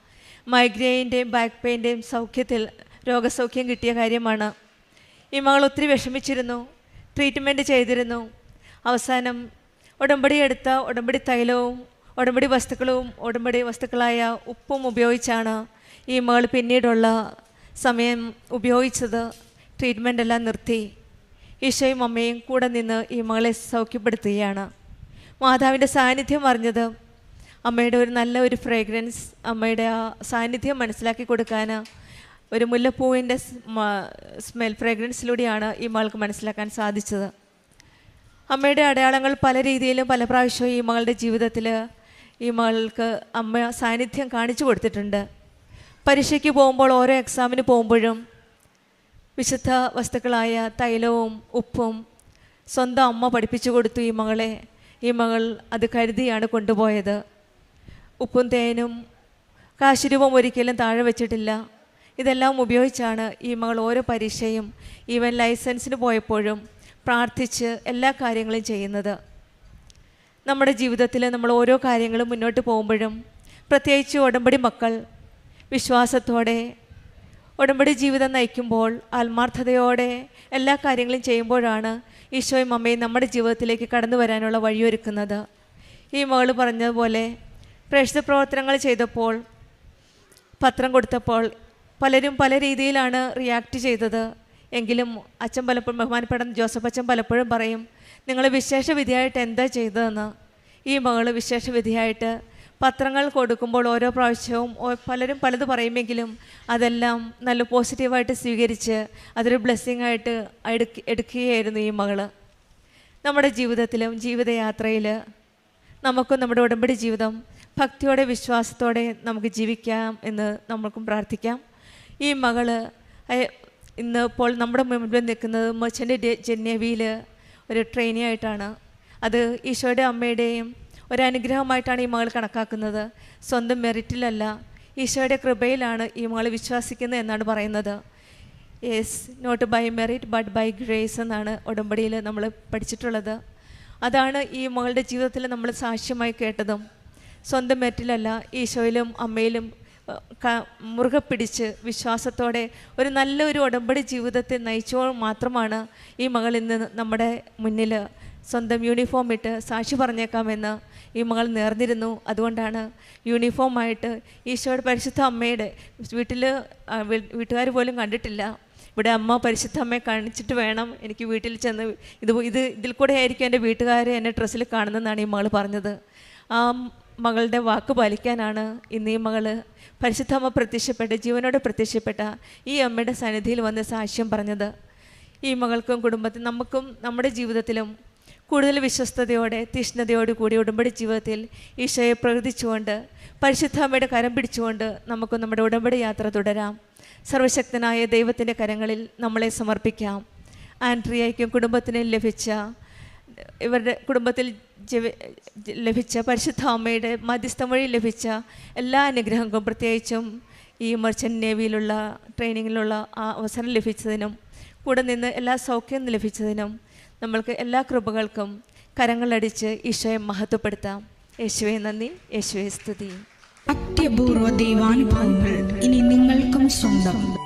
B: മൈഗ്രെയിന്റെയും ബാക്ക് പെയിന്റെയും സൗഖ്യത്തിൽ രോഗസൗഖ്യം കിട്ടിയ കാര്യമാണ്. ഈ മകൾ ഒത്തിരി വിഷമിച്ചിരുന്നു ട്രീറ്റ്മെന്റ് ചെയ്തിരുന്നു. അവസാനം ഉടമ്പടി എടുത്ത ഉടമ്പടി തൈലവും ഉടമ്പടി വസ്തുക്കളും ഉടമ്പടി വസ്തുക്കളായ ഉപ്പും ഉപയോഗിച്ചാണ് ഈ മകൾ പിന്നീടുള്ള സമയം ഉപയോഗിച്ചത്. ട്രീറ്റ്മെന്റ് എല്ലാം നിർത്തി. ഈശോയും അമ്മയും കൂടെ നിന്ന് ഈ മകളെ സൗഖ്യപ്പെടുത്തുകയാണ്. മാതാവിന്റെ സാന്നിധ്യം അറിഞ്ഞത് അമ്മയുടെ ഒരു നല്ല ഒരു ഫ്രേഗ്രൻസ് അമ്മയുടെ ആ സാന്നിധ്യം മനസ്സിലാക്കി കൊടുക്കാൻ ഒരു മുല്ലപ്പൂവിന്റെ സ്മെൽ ഫ്രേഗ്രൻസിലൂടെയാണ് ഈ മകൾക്ക് മനസ്സിലാക്കാൻ സാധിച്ചത്. അമ്മയുടെ അടയാളങ്ങൾ പല രീതിയിലും പല പ്രാവശ്യവും ഈ മകളുടെ ജീവിതത്തിൽ ഈ മകൾക്ക് അമ്മ സാന്നിധ്യം കാണിച്ചു കൊടുത്തിട്ടുണ്ട്. പരീക്ഷയ്ക്ക് പോകുമ്പോൾ ഓരോ എക്സാമിന് പോകുമ്പോഴും വിശുദ്ധ വസ്തുക്കളായ തൈലവും ഉപ്പും സ്വന്തം അമ്മ പഠിപ്പിച്ചു കൊടുത്തു ഈ മകളെ. ഈ മകൾ അത് കരുതിയാണ് കൊണ്ടുപോയത്. ഉപ്പും തേനും കാശുരൂപം ഒരിക്കലും താഴെ വെച്ചിട്ടില്ല. ഇതെല്ലാം ഉപയോഗിച്ചാണ് ഈ മകൾ ഓരോ പരീക്ഷയും ഈവൻ ലൈസൻസിന് പോയപ്പോഴും പ്രാർത്ഥിച്ച് എല്ലാ കാര്യങ്ങളും ചെയ്യുന്നത്. നമ്മുടെ ജീവിതത്തിൽ നമ്മൾ ഓരോ കാര്യങ്ങളും മുന്നോട്ട് പോകുമ്പോഴും പ്രത്യേകിച്ച് ഉടമ്പടി മക്കൾ വിശ്വാസത്തോടെ ഉടമ്പടി ജീവിതം നയിക്കുമ്പോൾ ആത്മാർത്ഥതയോടെ എല്ലാ കാര്യങ്ങളും ചെയ്യുമ്പോഴാണ് ഈശോയും അമ്മയും നമ്മുടെ ജീവിതത്തിലേക്ക് കടന്നു വരാനുള്ള വഴിയൊരുക്കുന്നത്. ഈ മകൾ പറഞ്ഞതുപോലെ പ്രേക്ഷിത പ്രവർത്തനങ്ങൾ ചെയ്തപ്പോൾ പത്രം കൊടുത്തപ്പോൾ പലരും പല രീതിയിലാണ് റിയാക്ട് ചെയ്തത്. എങ്കിലും അച്ഛൻ പലപ്പോഴും ബഹുമാനപ്പെടുന്ന ജോസഫ് അച്ഛൻ പലപ്പോഴും പറയും നിങ്ങൾ വിശേഷ വിധിയായിട്ട് എന്താ ചെയ്തതെന്ന്? ഈ മകൾ വിശേഷ വിധിയായിട്ട് പത്രങ്ങൾ കൊടുക്കുമ്പോൾ ഓരോ പ്രാവശ്യവും പലരും പലത് പറയുമെങ്കിലും അതെല്ലാം നല്ല പോസിറ്റീവായിട്ട് സ്വീകരിച്ച് അതൊരു ബ്ലെസ്സിങ് ആയിട്ട് എടുക്ക എടുക്കുകയായിരുന്നു ഈ മകൾ നമ്മുടെ ജീവിതത്തിലും ജീവിതയാത്രയിൽ നമുക്കും നമ്മുടെ ഉടമ്പടി ജീവിതം ഭക്തിയോടെ വിശ്വാസത്തോടെ നമുക്ക് ജീവിക്കാം എന്ന് നമ്മൾക്കും പ്രാർത്ഥിക്കാം. ഈ മകൾ ഇന്ന് ഇപ്പോൾ നമ്മുടെ മുമ്പിൽ നിൽക്കുന്നത് മച്ചന്റെ ജന്യവിയിൽ ഒരു ട്രെയിനി ആയിട്ടാണ്. അത് ഈശോയുടെ അമ്മയുടെയും ഒരു അനുഗ്രഹമായിട്ടാണ് ഈ മകൾ കണക്കാക്കുന്നത്. സ്വന്തം മെറിറ്റിലല്ല ഈശോയുടെ കൃപയിലാണ് ഈ മകൾ വിശ്വസിക്കുന്നത് എന്നാണ് പറയുന്നത്. Yes not by merit but by grace എന്നാണ് ഉടമ്പടിയിൽ നമ്മൾ പഠിച്ചിട്ടുള്ളത്. അതാണ് ഈ മകളുടെ ജീവിതത്തിൽ നമ്മൾ സാക്ഷ്യമായി കേട്ടതും. സ്വന്തം മെറ്റിലല്ല ഈശോയിലും അമ്മയിലും മുറുകെ പിടിച്ച് വിശ്വാസത്തോടെ ഒരു നല്ലൊരു ഉടമ്പടി ജീവിതത്തെ നയിച്ചോൾ മാത്രമാണ് ഈ മകൾ ഇന്ന് നമ്മുടെ മുന്നിൽ സ്വന്തം യൂണിഫോം ഇട്ട് സാക്ഷി പറഞ്ഞേക്കാമെന്ന് ഈ മകൾ നേർന്നിരുന്നു. അതുകൊണ്ടാണ് യൂണിഫോമായിട്ട് ഈശോയുടെ പരിശുദ്ധ അമ്മയുടെ വീട്ടിൽ വീട്ടുകാർ പോലും കണ്ടിട്ടില്ല. ഇവിടെ അമ്മ പരിശുദ്ധ അമ്മയെ കാണിച്ചിട്ട് വേണം എനിക്ക് വീട്ടിൽ ചെന്ന് ഇത് ഇത് ഇതിൽ കൂടെ ആയിരിക്കും എന്റെ വീട്ടുകാരെ എന്നെ ഡ്രസ്സിൽ കാണുന്നതെന്നാണ് ഈ മകൾ പറഞ്ഞത്. മകളുടെ വാക്ക് പാലിക്കാനാണ് ഇന്ന് ഈ മകൾ പരിശുദ്ധമ്മ പ്രത്യക്ഷപ്പെട്ട ജീവനോട് പ്രത്യക്ഷപ്പെട്ട ഈ അമ്മയുടെ സന്നിധിയിൽ വന്ന് സാക്ഷ്യം പറഞ്ഞത്. ഈ മകൾക്കും കുടുംബത്തിൽ നമുക്കും നമ്മുടെ ജീവിതത്തിലും കൂടുതൽ വിശ്വസ്തയോടെ തീഷ്ണതയോടു കൂടി ഉടമ്പടി ജീവിതത്തിൽ ഈശോയെ പ്രകൃതിച്ചുകൊണ്ട് പരിശുദ്ധ അമ്മയുടെ കരം പിടിച്ചുകൊണ്ട് നമുക്ക് നമ്മുടെ ഉടമ്പടി യാത്ര തുടരാം. സർവശക്തനായ ദൈവത്തിന്റെ കരങ്ങളിൽ നമ്മളെ സമർപ്പിക്കാം. ആൻഡ്രിയയ്ക്കും കുടുംബത്തിന് ലഭിച്ച ഇവരുടെ കുടുംബത്തിൽ ലഭിച്ച പരിശുദ്ധ അമ്മയുടെ മധ്യസ്ഥം വഴി ലഭിച്ച എല്ലാ അനുഗ്രഹങ്ങൾക്കും പ്രത്യേകിച്ചും ഈ മർച്ചന്റ് നേവിയിലുള്ള ട്രെയിനിങ്ങിലുള്ള ആ അവസരം ലഭിച്ചതിനും കൂടെ നിന്ന് എല്ലാ സൗഖ്യം ലഭിച്ചതിനും നമ്മൾക്ക് എല്ലാ കൃപകൾക്കും കരങ്ങളടിച്ച് ഈശോയെ മഹത്വപ്പെടുത്താം. യേശുവെ നന്ദി. യേശുവെ സ്തുതി.
C: അത്യപൂർവ ദൈവാനുഭവങ്ങൾ ഇനി നിങ്ങൾക്കും സ്വന്തം.